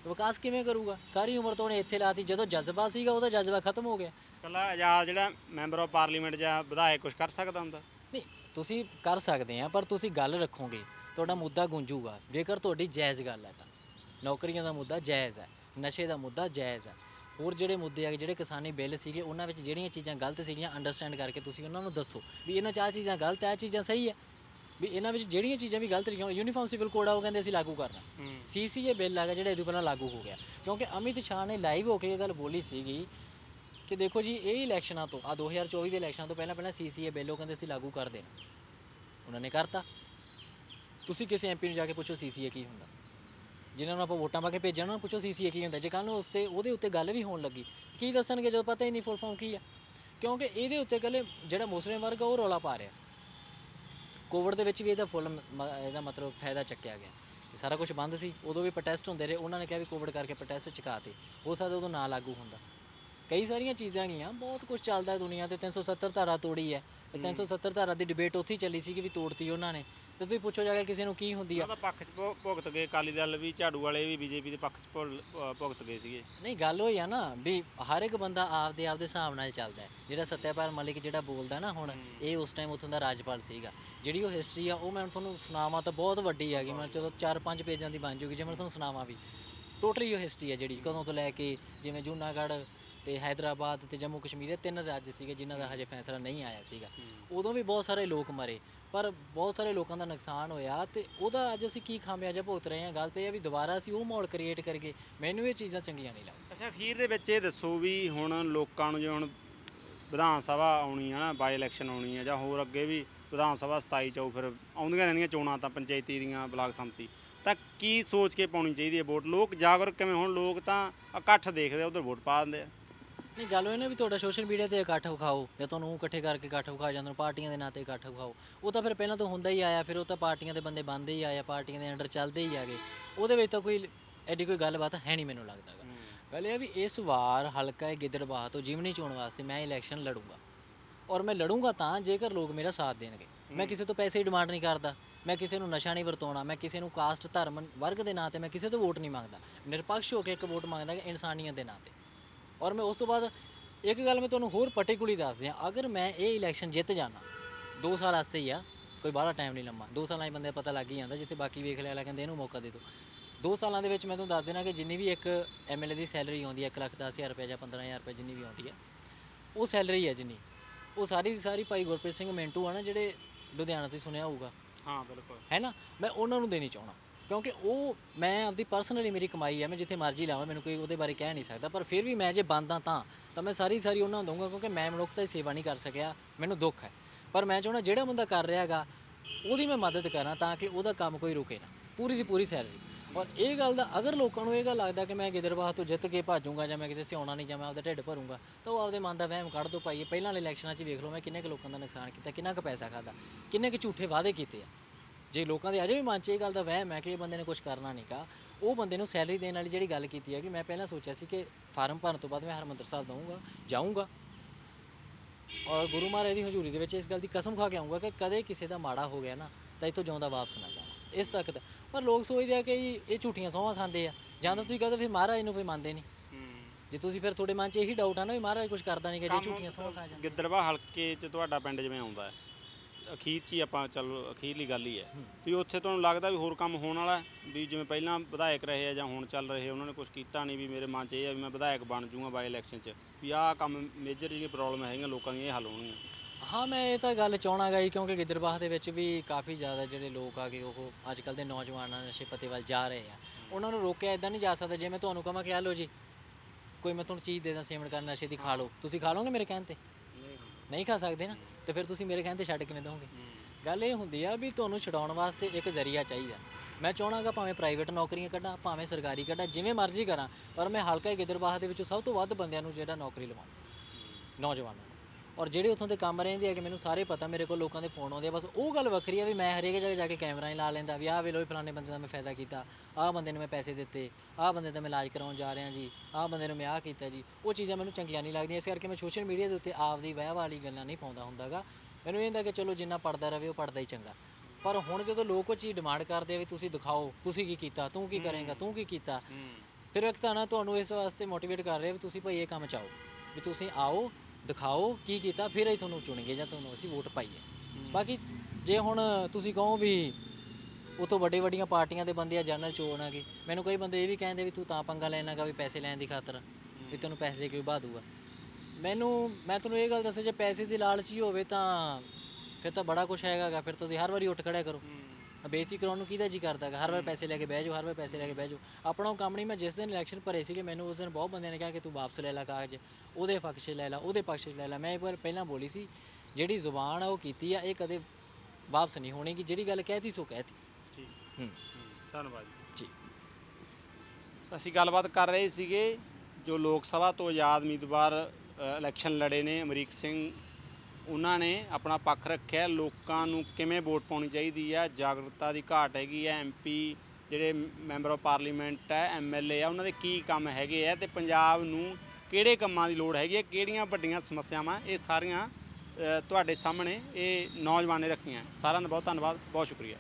ਵਿਕਾਸ ਕਿਵੇਂ ਕਰੂਗਾ? ਸਾਰੀ ਉਮਰ ਤੋਂ ਉਹਨੇ ਇੱਥੇ ਲਾਤੀ ਜਦੋਂ ਜਜ਼ਬਾ ਸੀਗਾ ਉਹਦਾ ਜਜ਼ਬਾ ਖਤਮ ਹੋ ਗਿਆ। ਕੱਲਾ ਆਜ਼ਾਦ ਜਿਹੜਾ ਮੈਂਬਰ ਆਫ ਪਾਰਲੀਮੈਂਟ ਜਾਂ ਵਿਧਾਇਕ ਕੁਝ ਕਰ ਸਕਦਾ ਹੁੰਦਾ? ਨਹੀਂ ਤੁਸੀਂ ਕਰ ਸਕਦੇ ਆ ਪਰ ਤੁਸੀਂ ਗੱਲ ਰੱਖੋਗੇ ਤੁਹਾਡਾ ਮੁੱਦਾ ਗੁੰਜੂਗਾ। ਜੇਕਰ ਤੁਹਾਡੀ ਜਾਇਜ਼ ਗੱਲ ਹੈ ਤਾਂ। ਨੌਕਰੀਆਂ ਦਾ ਮੁੱਦਾ ਜਾਇਜ਼ ਹੈ ਨਸ਼ੇ ਦਾ ਮੁੱਦਾ ਜਾਇਜ਼ ਹੈ। ਹੋਰ ਜਿਹੜੇ ਮੁੱਦੇ ਆ ਜਿਹੜੇ ਕਿਸਾਨੀ ਬਿੱਲ ਸੀਗੇ ਉਹਨਾਂ ਵਿੱਚ ਜਿਹੜੀਆਂ ਚੀਜ਼ਾਂ ਗਲਤ ਸੀਗੀਆਂ ਅੰਡਰਸਟੈਂਡ ਕਰਕੇ ਤੁਸੀਂ ਉਹਨਾਂ ਨੂੰ ਦੱਸੋ ਵੀ ਇਹਨਾਂ 'ਚ ਆਹ ਚੀਜ਼ਾਂ ਗਲਤ ਆਹ ਚੀਜ਼ਾਂ ਸਹੀ ਹੈ ਵੀ ਇਹਨਾਂ ਵਿੱਚ ਜਿਹੜੀਆਂ ਚੀਜ਼ਾਂ ਵੀ ਗਲਤ ਲਿਖੀਆਂ ਯੂਨੀਫਾਰਮ ਸਿਵਲ ਕੋਡ ਆ ਉਹ ਕਹਿੰਦੇ ਅਸੀਂ ਲਾਗੂ ਕਰਨਾ। ਸੀਸੀਏ ਬਿੱਲ ਹੈਗਾ ਜਿਹੜਾ ਇਹਦੇ ਪਹਿਲਾਂ ਲਾਗੂ ਹੋ ਗਿਆ। ਕਿਉਂਕਿ ਅਮਿਤ ਸ਼ਾਹ ਨੇ ਲਾਈਵ ਹੋ ਕੇ ਇਹ ਗੱਲ ਬੋਲੀ ਸੀਗੀ ਕਿ ਦੇਖੋ ਜੀ ਇਹ ਇਲੈਕਸ਼ਨਾਂ ਤੋਂ ਆ 2024 ਦੇ ਇਲੈਕਸ਼ਨਾਂ ਤੋਂ ਪਹਿਲਾਂ ਪਹਿਲਾਂ ਸੀਸੀਏ ਬਿੱਲ ਉਹ ਕਹਿੰਦੇ ਅਸੀਂ ਲਾਗੂ ਕਰ ਦੇਣਾ। ਉਹਨਾਂ ਨੇ ਕਰਤਾ। ਤੁਸੀਂ ਕਿਸੇ ਐਮਪੀ ਨੂੰ ਜਾ ਕੇ ਪੁੱਛੋ ਸੀਸੀਏ ਕੀ ਹੁੰਦਾ। ਜਿਨ੍ਹਾਂ ਨੂੰ ਆਪਾਂ ਵੋਟਾਂ ਪਾ ਕੇ ਭੇਜਿਆ, ਉਹਨਾਂ ਨੂੰ ਪੁੱਛੋ ਸੀਸੀਏ ਕੀ ਹੁੰਦਾ ਜੇ ਕੱਲ੍ਹ ਨੂੰ ਉਸੇ, ਉਹਦੇ ਉੱਤੇ ਗੱਲ ਵੀ ਹੋਣ ਲੱਗੀ, ਕੀ ਦੱਸਣਗੇ ਜਦੋਂ ਪਤਾ ਹੀ ਨਹੀਂ ਫੁੱਲ ਫਾਰਮ ਕੀ ਆ। ਕਿਉਂਕਿ ਇਹਦੇ ਉੱਤੇ ਕੱਲੇ ਜਿਹੜਾ ਮੁਸਲਿਮ ਵਰਗ ਆ, ਉਹ ਰੌਲਾ ਪਾ ਰਿਹਾ। ਕੋਵਿਡ ਦੇ ਵਿੱਚ ਵੀ ਇਹਦਾ ਫੁੱਲ ਮ- ਇਹਦਾ ਮਤਲਬ ਫਾਇਦਾ ਚੱਕਿਆ ਗਿਆ। ਇਹ ਸਾਰਾ ਕੁਝ ਬੰਦ ਸੀ, ਉਦੋਂ ਵੀ ਪ੍ਰੋਟੈਸਟ ਹੁੰਦੇ ਰਹੇ, ਉਹਨਾਂ ਨੇ ਕਿਹਾ ਵੀ ਕੋਵਿਡ ਕਰਕੇ ਪ੍ਰੋਟੈਸਟ ਚੁਕਾਤੇ। ਹੋ ਸਕਦਾ ਉਦੋਂ ਨਾ ਲਾਗੂ ਹੁੰਦਾ। ਕਈ ਸਾਰੀਆਂ ਚੀਜ਼ਾਂ ਗਈਆਂ, ਬਹੁਤ ਕੁਝ ਚੱਲਦਾ ਦੁਨੀਆ ਤੇ 370 ਧਾਰਾ ਤੋੜੀ ਹੈ। ਤੇ 370 ਧਾਰਾ ਦੀ ਡਿਬੇਟ ਉੱਥੇ ਹੀ ਚੱਲੀ ਸੀ ਕਿ ਵੀ ਤੋੜਤੀ ਉਹਨਾਂ ਨੇ। ਤੁਸੀਂ ਪੁੱਛੋ ਜਾ ਕੇ ਕਿਸੇ ਨੂੰ ਕੀ ਹੁੰਦੀ ਆ। ਉਹਨਾਂ ਪੱਖ ਚ ਭੁਗਤ ਗਏ ਅਕਾਲੀ ਦਲ ਵੀ ਝਾੜੂ ਵਾਲੇ ਵੀ ਬੀਜੇਪੀ ਦੇ ਪੱਖ ਚ ਭੁਗਤ ਗਏ ਸੀਗੇ। ਨਹੀਂ ਗੱਲ ਹੋਈ ਆ ਨਾ ਵੀ ਹਰ ਇੱਕ ਬੰਦਾ ਆਪਦੇ ਆਪਦੇ ਹਿਸਾਬ ਨਾਲ ਚੱਲਦਾ ਜਿਹੜਾ ਸਤਿਆਪਾਲ ਮਲਿਕ ਜਿਹੜਾ ਬੋਲਦਾ ਨਾ ਹੁਣ ਇਹ ਉਸ ਟਾਈਮ ਉੱਥੋਂ ਦਾ ਰਾਜਪਾਲ ਸੀਗਾ। ਜਿਹੜੀ ਉਹ ਹਿਸਟਰੀ ਆ ਉਹ ਮੈਂ ਤੁਹਾਨੂੰ ਸੁਣਾਵਾਂ ਤਾਂ ਬਹੁਤ ਵੱਡੀ ਹੈਗੀ ਮੈਂ ਚਲੋ 4-5 ਪੇਜਾਂ ਦੀ ਬਣ ਜੂਗੀ ਜੇ ਮੈਂ ਤੁਹਾਨੂੰ ਸੁਣਾਵਾਂ ਵੀ। ਟੋਟਲੀ ਉਹ ਹਿਸਟਰੀ ਆ ਜਿਹੜੀ ਕਦੋਂ ਤੋਂ ਲੈ ਕੇ ਜਿਵੇਂ ਜੂਨਾਗੜ੍ਹ ਤੇ ਹైదరాబాద్ ਤੇ ਜੰਮੂ ਕਸ਼ਮੀਰ ਦੇ ਤਿੰਨ ਰਾਜ ਸੀਗੇ ਜਿਨ੍ਹਾਂ ਦਾ ਹਜੇ ਫੈਸਲਾ ਨਹੀਂ ਆਇਆ ਸੀਗਾ। ਉਦੋਂ ਵੀ ਬਹੁਤ ਸਾਰੇ ਲੋਕ ਮਰੇ। ਪਰ ਬਹੁਤ ਸਾਰੇ ਲੋਕਾਂ ਦਾ ਨੁਕਸਾਨ ਹੋਇਆ ਤੇ ਉਹਦਾ ਅੱਜ ਅਸੀਂ ਕੀ ਖਾਮਿਆਜਾ ਭੁਗਤ ਰਹੇ ਹਾਂ? ਗੱਲ ਤੇ ਇਹ ਆ ਵੀ ਦੁਬਾਰਾ ਅਸੀਂ ਉਹ ਮਾਹੌਲ ਕ੍ਰੀਏਟ ਕਰੀਏ। ਮੈਨੂੰ ਇਹ ਚੀਜ਼ਾਂ ਚੰਗੀਆਂ ਨਹੀਂ ਲੱਗਦੀਆਂ। ਅੱਛਾ, ਅਖੀਰ ਦੇ ਵਿੱਚ ਇਹ ਦੱਸੋ ਵੀ ਹੁਣ ਲੋਕਾਂ ਨੂੰ ਜੇ ਹੁਣ ਵਿਧਾਨ ਸਭਾ ਆਉਣੀ ਹੈ ਨਾ ਬਾਈ ਇਲੈਕਸ਼ਨ ਆਉਣੀ ਹੈ ਜਾਂ ਹੋਰ ਅੱਗੇ ਵੀ ਵਿਧਾਨ ਸਭਾ 27 ਚ ਆਊ ਫਿਰ ਆਉਂਦੀਆਂ ਰਹਿੰਦੀਆਂ ਚੋਣਾਂ ਤਾਂ ਪੰਚਾਇਤੀ ਦੀਆਂ, ਬਲਾਕ ਸੰਮਤੀ। ਤਾਂ ਕੀ ਸੋਚ ਕੇ ਪਾਉਣੀ ਚਾਹੀਦੀ ਹੈ ਵੋਟ? ਲੋਕ ਜਾਗਰੂਕ ਕਿਵੇਂ ਹੁਣ? ਲੋਕ ਤਾਂ ਇਕੱਠ ਦੇਖਦੇ ਉਧਰ ਵੋਟ ਪਾ ਦਿੰਦੇ ਆ। ਨਹੀਂ ਗੱਲ ਉਹ ਨਾ ਵੀ ਤੁਹਾਡਾ ਸੋਸ਼ਲ ਮੀਡੀਆ ਤੇ ਇਕੱਠ ਵਿਖਾਓ ਜਾਂ ਤੁਹਾਨੂੰ ਇਕੱਠੇ ਕਰਕੇ ਇਕੱਠ ਵਿਖਾ ਜਾਂਦੇ ਨੇ ਪਾਰਟੀਆਂ ਦੇ ਨਾਂ ਤੇ ਇਕੱਠ ਵਿਖਾਓ। ਉਹ ਤਾਂ ਫਿਰ ਪਹਿਲਾਂ ਤੋਂ ਹੁੰਦਾ ਹੀ ਆਇਆ ਫਿਰ ਉਹ ਤਾਂ ਪਾਰਟੀਆਂ ਦੇ ਬੰਦੇ ਬੰਦੇ ਹੀ ਆਇਆ ਪਾਰਟੀਆਂ ਦੇ ਅੰਡਰ ਚੱਲਦੇ ਹੀ ਆਗੇ। ਉਹਦੇ ਵਿੱਚ ਤਾਂ ਕੋਈ ਐਡੀ ਕੋਈ ਗੱਲਬਾਤ ਹੈ ਨਹੀਂ ਮੈਨੂੰ ਲੱਗਦਾ ਗਾ। ਗੱਲ ਇਹ ਆ ਵੀ ਇਸ ਵਾਰ ਹਲਕਾ ਹੈ ਗਿੱਦੜਬਾਹ ਤੋਂ ਜਿਮਨੀ ਚੋਣ ਵਾਸਤੇ ਮੈਂ ਇਲੈਕਸ਼ਨ ਲੜੂੰਗਾ। ਔਰ ਮੈਂ ਲੜੂੰਗਾ ਤਾਂ ਜੇਕਰ ਲੋਕ ਮੇਰਾ ਸਾਥ ਦੇਣਗੇ। ਮੈਂ ਕਿਸੇ ਤੋਂ ਪੈਸੇ ਦੀ ਡਿਮਾਂਡ ਨਹੀਂ ਕਰਦਾ। ਮੈਂ ਕਿਸੇ ਨੂੰ ਨਸ਼ਾ ਨਹੀਂ ਵਰਤਾਉਣਾ। ਮੈਂ ਕਿਸੇ ਨੂੰ ਕਾਸਟ ਧਰਮ ਵਰਗ ਦੇ ਨਾਂ ਤੇ ਮੈਂ ਕਿਸੇ ਤੋਂ ਵੋਟ ਨਹੀਂ ਮੰਗਦਾ। ਨਿਰਪੱਖ ਹੋ ਕੇ ਇੱਕ ਵੋਟ ਮੰਗਦਾ ਕਿ ਇਨਸਾਨੀਅਤ ਦੇ ਨਾਂ ਤੇ। ਔਰ ਮੈਂ ਉਸ ਤੋਂ ਬਾਅਦ ਇੱਕ ਗੱਲ ਮੈਂ ਤੁਹਾਨੂੰ ਹੋਰ ਪਾਰਟਿਕੂਲਰਲੀ ਦੱਸ ਦਿਆਂ ਅਗਰ ਮੈਂ ਇਹ ਇਲੈਕਸ਼ਨ ਜਿੱਤ ਜਾਣਾ 2 ਸਾਲ ਵਾਸਤੇ ਹੀ ਆ ਕੋਈ ਬਾਹਲਾ ਟਾਈਮ ਨਹੀਂ ਲੰਮਾ। 2 ਸਾਲਾਂ 'ਚ ਬੰਦੇ ਪਤਾ ਲੱਗ ਹੀ ਜਾਂਦਾ ਜਿੱਥੇ ਬਾਕੀ ਵੇਖ ਲਿਆ ਕਹਿੰਦੇ ਇਹਨੂੰ ਮੌਕਾ ਦੇ ਦਿਓ 2 ਸਾਲਾਂ ਦੇ ਵਿੱਚ ਮੈਂ ਤੁਹਾਨੂੰ ਦੱਸ ਦੇਣਾ ਕਿ ਜਿੰਨੀ ਵੀ ਇੱਕ ਐਮਐਲਏ ਦੀ ਸੈਲਰੀ ਆਉਂਦੀ ਹੈ 1 ਲੱਖ 10000 ਰੁਪਏ ਜਾਂ 15000 ਰੁਪਏ ਜਿੰਨੀ ਵੀ ਆਉਂਦੀ ਹੈ ਉਹ ਸੈਲਰੀ ਹੈ ਜਿੰਨੀ। ਉਹ ਸਾਰੀ ਦੀ ਸਾਰੀ ਭਾਈ ਗੁਰਪ੍ਰੀਤ ਸਿੰਘ ਮਿੰਟੂ ਆ ਨਾ ਜਿਹੜੇ ਲੁਧਿਆਣਾ ਤੋਂ ਸੁਣਿਆ ਹੋਊਗਾ। ਹਾਂ ਬਿਲਕੁਲ। ਹੈ ਨਾ? ਮੈਂ ਉਹਨਾਂ ਨੂੰ ਦੇਣੀ ਚਾਹਣਾ ਕਿਉਂਕਿ ਉਹ ਮੈਂ ਆਪਦੀ ਪਰਸਨਲੀ ਮੇਰੀ ਕਮਾਈ ਹੈ ਮੈਂ ਜਿੱਥੇ ਮਰਜ਼ੀ ਲਾਵਾਂ, ਮੈਨੂੰ ਕੋਈ ਉਹਦੇ ਬਾਰੇ ਕਹਿ ਨਹੀਂ ਸਕਦਾ। ਪਰ ਫਿਰ ਵੀ ਮੈਂ ਜੇ ਬੰਦਾ ਤਾਂ ਤਾਂ ਮੈਂ ਸਾਰੀ ਸਾਰੀ ਉਹਨਾਂ ਨੂੰ ਦਊਂਗਾ ਕਿਉਂਕਿ ਮੈਂ ਮਨੁੱਖਤਾ ਦੀ ਸੇਵਾ ਨਹੀਂ ਕਰ ਸਕਿਆ, ਮੈਨੂੰ ਦੁੱਖ ਹੈ। ਪਰ ਮੈਂ ਚਾਹੁੰਦਾ ਜਿਹੜਾ ਬੰਦਾ ਕਰ ਰਿਹਾ ਹੈਗਾ, ਉਹਦੀ ਮੈਂ ਮਦਦ ਕਰਾਂ ਤਾਂ ਕਿ ਉਹਦਾ ਕੰਮ ਕੋਈ ਰੁਕੇ ਨਾ, ਪੂਰੀ ਦੀ ਪੂਰੀ ਸੈਲਰੀ। ਔਰ ਇਹ ਗੱਲ ਦਾ ਅਗਰ ਲੋਕਾਂ ਨੂੰ ਇਹ ਗੱਲ ਲੱਗਦਾ ਕਿ ਮੈਂ ਗਿੱਦੜਬਾਹ ਤੋਂ ਜਿੱਤ ਕੇ ਭਾਜੂੰਗਾ ਜਾਂ ਮੈਂ ਕਿਤੇ ਸਿਆਉਣਾ ਨਹੀਂ ਜਾਂ ਮੈਂ ਆਪਦਾ ਢਿੱਡ ਭਰੂੰਗਾ, ਤਾਂ ਉਹ ਆਪਦੇ ਮਨ ਦਾ ਵਹਿਮ ਕੱਢ ਦੋ ਪਾਈਏ ਪਹਿਲਾਂ ਵਾਲੇ ਇਲੈਕਸ਼ਨਾਂ 'ਚ ਵੇਖ ਲਓ ਮੈਂ ਕਿੰਨੇ ਕੁ ਲੋਕਾਂ ਦਾ ਨੁਕਸਾਨ ਕੀਤਾ, ਕਿੰਨਾ ਕੁ ਪੈਸਾ ਖਾਦਾ ਕਿੰਨੇ ਕੁ ਝੂਠੇ ਵਾਅਦੇ ਕੀਤੇ ਆ। ਜੇ ਲੋਕਾਂ ਦੇ ਅਜੇ ਵੀ ਮਨ 'ਚ ਇਹ ਗੱਲ ਦਾ ਵਹਿਮ ਹੈ ਕਿ ਇਹ ਬੰਦੇ ਨੇ ਕੁਝ ਕਰਨਾ ਨਹੀਂ ਕਾ ਉਹ ਬੰਦੇ ਨੂੰ ਸੈਲਰੀ ਦੇਣ ਵਾਲੀ ਜਿਹੜੀ ਗੱਲ ਕੀਤੀ ਹੈ ਕਿ ਮੈਂ ਪਹਿਲਾਂ ਸੋਚਿਆ ਸੀ ਕਿ ਫਾਰਮ ਭਰਨ ਤੋਂ ਬਾਅਦ ਮੈਂ ਹਰਮੰਦਰ ਸਾਹਿਬ ਦਊਂਗਾ ਜਾਊਂਗਾ। ਔਰ ਗੁਰੂ ਮਹਾਰਾਜ ਦੀ ਹਜ਼ੂਰੀ ਦੇ ਵਿੱਚ ਇਸ ਗੱਲ ਦੀ ਕਸਮ ਖਾ ਕੇ ਆਊਂਗਾ ਕਿ ਕਦੇ ਕਿਸੇ ਦਾ ਮਾੜਾ ਹੋ ਗਿਆ ਨਾ ਤਾਂ ਇਤੋਂ ਜਿਉਂਦਾ ਵਾਪਸ ਨਾ ਜਾਵਾਂ। ਇਸ ਤੱਕ ਦਾ ਪਰ ਲੋਕ ਸੋਚਦੇ ਆ ਕਿ ਇਹ ਝੂਠੀਆਂ ਸੌਹਾਂ ਖਾਂਦੇ ਆ। ਜਾਂ ਤਾਂ ਤੁਸੀਂ ਕਹਦੇ ਫਿਰ ਮਹਾਰਾਜ ਨੂੰ ਕੋਈ ਮੰਨਦੇ ਨਹੀਂ। ਜੇ ਤੁਸੀਂ ਫਿਰ ਤੁਹਾਡੇ ਮਨ 'ਚ ਇਹੀ ਡਾਊਟ ਆ ਨਾ ਵੀ ਮਹਾਰਾਜ ਕੁਝ ਕਰਦਾ ਨਹੀਂ ਕਿ ਜੇ ਝੂਠੀਆਂ ਸੌਹਾਂ ਖਾ ਜਾਂਦੇ ਗਿੱਦੜਵਾ ਹਲਕੇ 'ਚ ਤੁਹਾਡਾ ਪਿੰਡ ਜਿਵੇਂ ਆਉਂਦਾ ਹੈ। ਅਖੀਰ 'ਚ ਹੀ ਆਪਾਂ ਚਲੋ ਅਖੀਰਲੀ ਗੱਲ ਹੀ ਹੈ। ਵੀ ਉੱਥੇ ਤੁਹਾਨੂੰ ਲੱਗਦਾ ਵੀ ਹੋਰ ਕੰਮ ਹੋਣ ਵਾਲਾ? ਵੀ ਜਿਵੇਂ ਪਹਿਲਾਂ ਵਿਧਾਇਕ ਰਹੇ ਆ ਜਾਂ ਹੁਣ ਚੱਲ ਰਹੇ ਉਹਨਾਂ ਨੇ ਕੁਝ ਕੀਤਾ ਨਹੀਂ ਵੀ ਮੇਰੇ ਮਨ 'ਚ ਇਹ ਹੈ ਵੀ ਮੈਂ ਵਿਧਾਇਕ ਬਣ ਜਾਊਂਗਾ ਬਾਈ ਇਲੈਕਸ਼ਨ 'ਚ। ਵੀ ਆਹ ਕੰਮ ਮੇਜਰ ਜਿਹੜੀਆਂ ਪ੍ਰੋਬਲਮ ਹੈਗੀਆਂ ਲੋਕਾਂ ਦੀਆਂ ਇਹ ਹੱਲ ਹੋਣਗੀਆਂ। ਹਾਂ ਮੈਂ ਇਹ ਤਾਂ ਗੱਲ ਚਾਹਣਾ ਗਈ ਕਿਉਂਕਿ ਗਿੱਦੜਬਾਹ ਦੇ ਵਿੱਚ ਵੀ ਕਾਫੀ ਜ਼ਿਆਦਾ ਜਿਹੜੇ ਲੋਕ ਆ ਗਏ ਉਹ ਅੱਜ ਕੱਲ ਦੇ ਨੌਜਵਾਨਾਂ ਨਸ਼ੇ ਪੱਤੇ ਵੱਲ ਜਾ ਰਹੇ ਆ। ਉਹਨਾਂ ਨੂੰ ਰੋਕਿਆ ਇਦਾਂ ਨਹੀਂ ਜਾ ਸਕਦਾ ਜੇ ਮੈਂ ਤੁਹਾਨੂੰ ਕਹਾਂ ਕਿ ਆ ਲਓ ਜੀ ਕੋਈ ਮੈਂ ਤੁਹਾਨੂੰ ਚੀਜ਼ ਦੇ ਦਾਂ ਸੇਵਨ ਕਰਨ ਨਸ਼ੇ ਦੀ ਖਾ ਲਓ। ਤੁਸੀਂ ਖਾ ਲਓਗੇ ਮੇਰੇ ਕਹਿਣ ਤੇ? ਨਹੀਂ ਖਾ ਸਕਦੇ ਨਾ? ਤੇ ਫਿਰ ਤੁਸੀਂ ਮੇਰੇ ਕਹਿਣ ਤੇ ਛੱਡ ਕਿਵੇਂ ਦੋਗੇ? ਗੱਲ ਇਹ ਹੁੰਦੀ ਆ ਵੀ ਤੁਹਾਨੂੰ ਛਡਾਉਣ ਵਾਸਤੇ ਇੱਕ ਜ਼ਰੀਆ ਚਾਹੀਦਾ। ਮੈਂ ਚਾਹਣਾਗਾ ਭਾਵੇਂ ਪ੍ਰਾਈਵੇਟ ਨੌਕਰੀਆਂ ਕੱਢਾਂ, ਭਾਵੇਂ ਸਰਕਾਰੀ ਕੱਢਾਂ, ਜਿਵੇਂ ਮਰਜ਼ੀ ਕਰਾਂ, ਪਰ ਮੈਂ ਹਲਕਾ ਗਿੱਦੜਬਾਹ ਦੇ ਵਿੱਚ ਸਭ ਤੋਂ ਵੱਧ ਬੰਦਿਆਂ ਨੂੰ ਜਿਹੜਾ ਨੌਕਰੀ ਲਵਾਉਂ ਨੌਜਵਾਨਾਂ ਨੂੰ। ਔਰ ਜਿਹੜੇ ਉੱਥੋਂ ਦੇ ਕੰਮ ਰਹਿੰਦੇ ਆ ਕਿ ਮੈਨੂੰ ਸਾਰੇ ਪਤਾ ਮੇਰੇ ਕੋਲ ਲੋਕਾਂ ਦੇ ਫੋਨ ਆਉਂਦੇ ਆ ਬਸ ਉਹ ਗੱਲ ਵੱਖਰੀ ਆ ਵੀ ਮੈਂ ਹਰੇਕ ਜਗ੍ਹਾ ਜਾ ਕੇ ਕੈਮਰਾ ਹੀ ਲਾ ਲੈਂਦਾ ਵੀ ਆਹ ਵੇ ਲੋ ਫਲਾਣੇ ਬੰਦੇ ਦਾ ਮੈਂ ਫਾਇਦਾ ਕੀਤਾ ਆਹ ਬੰਦੇ ਨੂੰ ਮੈਂ ਪੈਸੇ ਦਿੱਤੇ ਆਹ ਬੰਦੇ ਦਾ ਮੈਂ ਇਲਾਜ ਕਰਾਉਣ ਜਾ ਰਿਹਾ ਜੀ ਆਹ ਬੰਦੇ ਨੂੰ ਮੈਂ ਆਹ ਕੀਤਾ ਜੀ ਉਹ ਚੀਜ਼ਾਂ ਮੈਨੂੰ ਚੰਗੀਆਂ ਨਹੀਂ ਲੱਗਦੀਆਂ ਇਸ ਕਰਕੇ ਮੈਂ ਸੋਸ਼ਲ ਮੀਡੀਆ ਦੇ ਉੱਤੇ ਆਪਦੀ ਵਹਿ ਵਾਲੀ ਗੱਲਾਂ ਨਹੀਂ ਪਾਉਂਦਾ ਹੁੰਦਾਗਾ। ਮੈਨੂੰ ਇਹ ਹੁੰਦਾ ਕਿ ਚਲੋ ਜਿੰਨਾ ਪੜਦਾ ਰਵੇ ਉਹ ਪੜਦਾ ਹੀ ਚੰਗਾ। ਪਰ ਹੁਣ ਜਦੋਂ ਲੋਕ ਉਹ ਚੀਜ਼ ਡਿਮਾਂਡ ਕਰਦੇ ਆ ਵੀ ਤੁਸੀਂ ਦਿਖਾਓ ਤੁਸੀਂ ਕੀ ਕੀਤਾ ਤੂੰ ਕੀ ਕਰੇਂਗਾ ਤੂੰ ਕੀ ਕੀਤਾ ਫਿਰ ਇੱਕ ਤਾਂ ਨਾ ਤੁਹਾਨੂੰ ਇਸ ਵਾਸਤੇ ਮੋਟੀਵੇਟ ਕਰ ਰਿਹਾ ਵੀ ਤੁਸੀਂ ਭਾਈ ਇਹ ਕੰਮ ਚਾਓ ਵੀ ਤੁਸੀਂ ਆਓ ਦਿਖਾਓ ਕੀ ਕੀਤਾ, ਫਿਰ ਹੀ ਤੁਹਾਨੂੰ ਚੁਣਗੇ ਜਾਂ ਤੁਹਾਨੂੰ ਅਸੀਂ ਵੋਟ ਪਾਈਏ ਬਾਕੀ ਜੇ ਹੁਣ ਤੁਸੀਂ ਕਹੋ ਵੀ ਉਤੋਂ ਵੱਡੇ ਵੱਡੀਆਂ ਪਾਰਟੀਆਂ ਦੇ ਬੰਦੇ ਆ ਜਨਰਲ ਚੋਣ ਆ ਗਏ ਮੈਨੂੰ ਕਈ ਬੰਦੇ ਇਹ ਵੀ ਕਹਿੰਦੇ ਵੀ ਤੂੰ ਤਾਂ ਪੰਗਾ ਲੈਣਾਗਾ ਵੀ ਪੈਸੇ ਲੈਣ ਦੀ ਖਾਤਰ, ਵੀ ਤੈਨੂੰ ਪੈਸੇ ਦੇ ਕੇ ਵਿਭਾ ਦੂਗਾ ਮੈਨੂੰ, ਮੈਂ ਤੁਹਾਨੂੰ ਇਹ ਗੱਲ ਦੱਸਾਂ, ਜੇ ਪੈਸੇ ਦੀ ਲਾਲਚ ਹੀ ਹੋਵੇ ਤਾਂ ਫਿਰ ਤਾਂ ਬੜਾ ਕੁਝ ਹੈਗਾਗਾ ਫਿਰ ਤੁਸੀਂ ਹਰ ਵਾਰੀ ਉੱਠ ਖੜਿਆ ਕਰੋ। ਬੇਇੱਜ਼ਤੀ ਕਰਾਉਣ ਨੂੰ ਕਿਹਦਾ ਜੀ ਕਰਦਾਗਾ ਹਰ ਵਾਰ ਪੈਸੇ ਲੈ ਕੇ ਬਹਿ ਜਾਓ ਹਰ ਵਾਰ ਪੈਸੇ ਲੈ ਕੇ ਬਹਿ ਜਾਓ। ਆਪਣਾ ਉਹ ਕੰਮ ਨਹੀਂ ਮੈਂ ਜਿਸ ਦਿਨ ਇਲੈਕਸ਼ਨ ਭਰੇ ਸੀਗੇ ਮੈਨੂੰ ਉਸ ਦਿਨ ਬਹੁਤ ਬੰਦਿਆਂ ਨੇ ਕਿਹਾ ਕਿ ਤੂੰ ਵਾਪਸ ਲੈ ਲੈ ਕਾਗਜ਼ ਉਹਦੇ ਪੱਖ 'ਚ ਲੈ ਲੈ ਉਹਦੇ ਪੱਖ 'ਚ ਲੈ ਲੈ। ਮੈਂ ਇੱਕ ਵਾਰ ਪਹਿਲਾਂ ਬੋਲੀ ਸੀ ਜਿਹੜੀ ਜ਼ੁਬਾਨ ਆ ਉਹ ਕੀਤੀ ਆ ਇਹ ਕਦੇ ਵਾਪਸ ਨਹੀਂ ਹੋਣੀ ਕਿ ਜਿਹੜੀ ਗੱਲ ਕਹਿਤੀ ਸੋ ਕਹਿਤੀ। ਠੀਕ। ਹੂੰ। ਧੰਨਵਾਦ ਜੀ। ਅਸੀਂ ਗੱਲਬਾਤ ਕਰ ਰਹੇ ਸੀਗੇ ਜੋ ਲੋਕ ਸਭਾ ਤੋਂ ਆਜ਼ਾਦ ਉਮੀਦਵਾਰ ਅ, ਇਲੈਕਸ਼ਨ ਲੜੇ ਨੇ ਅਮਰੀਕ ਸਿੰਘ ਉਹਨਾਂ ਨੇ ਆਪਣਾ ਪੱਖ ਰੱਖਿਆ, ਲੋਕਾਂ ਨੂੰ ਕਿਵੇਂ ਵੋਟ ਪਾਉਣੀ ਚਾਹੀਦੀ ਹੈ ਜਾਗਰੂਕਤਾ ਦੀ ਘਾਟ ਹੈਗੀ ਹੈ ਐਮਪੀ ਜਿਹੜੇ ਮੈਂਬਰ ਆਫ ਪਾਰਲੀਮੈਂਟ ਹੈ ਐਮਐਲਏ ਆ, ਉਹਨਾਂ ਦੇ ਕੀ ਕੰਮ ਹੈਗੇ ਆ ਤੇ ਪੰਜਾਬ ਨੂੰ ਕਿਹੜੇ ਕੰਮਾਂ ਦੀ ਲੋੜ ਹੈਗੀ ਹੈ ਕਿਹੜੀਆਂ ਵੱਡੀਆਂ ਸਮੱਸਿਆਵਾਂ ਇਹ ਸਾਰੀਆਂ ਤੁਹਾਡੇ ਸਾਹਮਣੇ ਇਹ ਨੌਜਵਾਨ ਨੇ ਰੱਖੀਆਂ। ਸਾਰਿਆਂ ਦਾ ਬਹੁਤ ਧੰਨਵਾਦ, ਬਹੁਤ ਸ਼ੁਕਰੀਆ।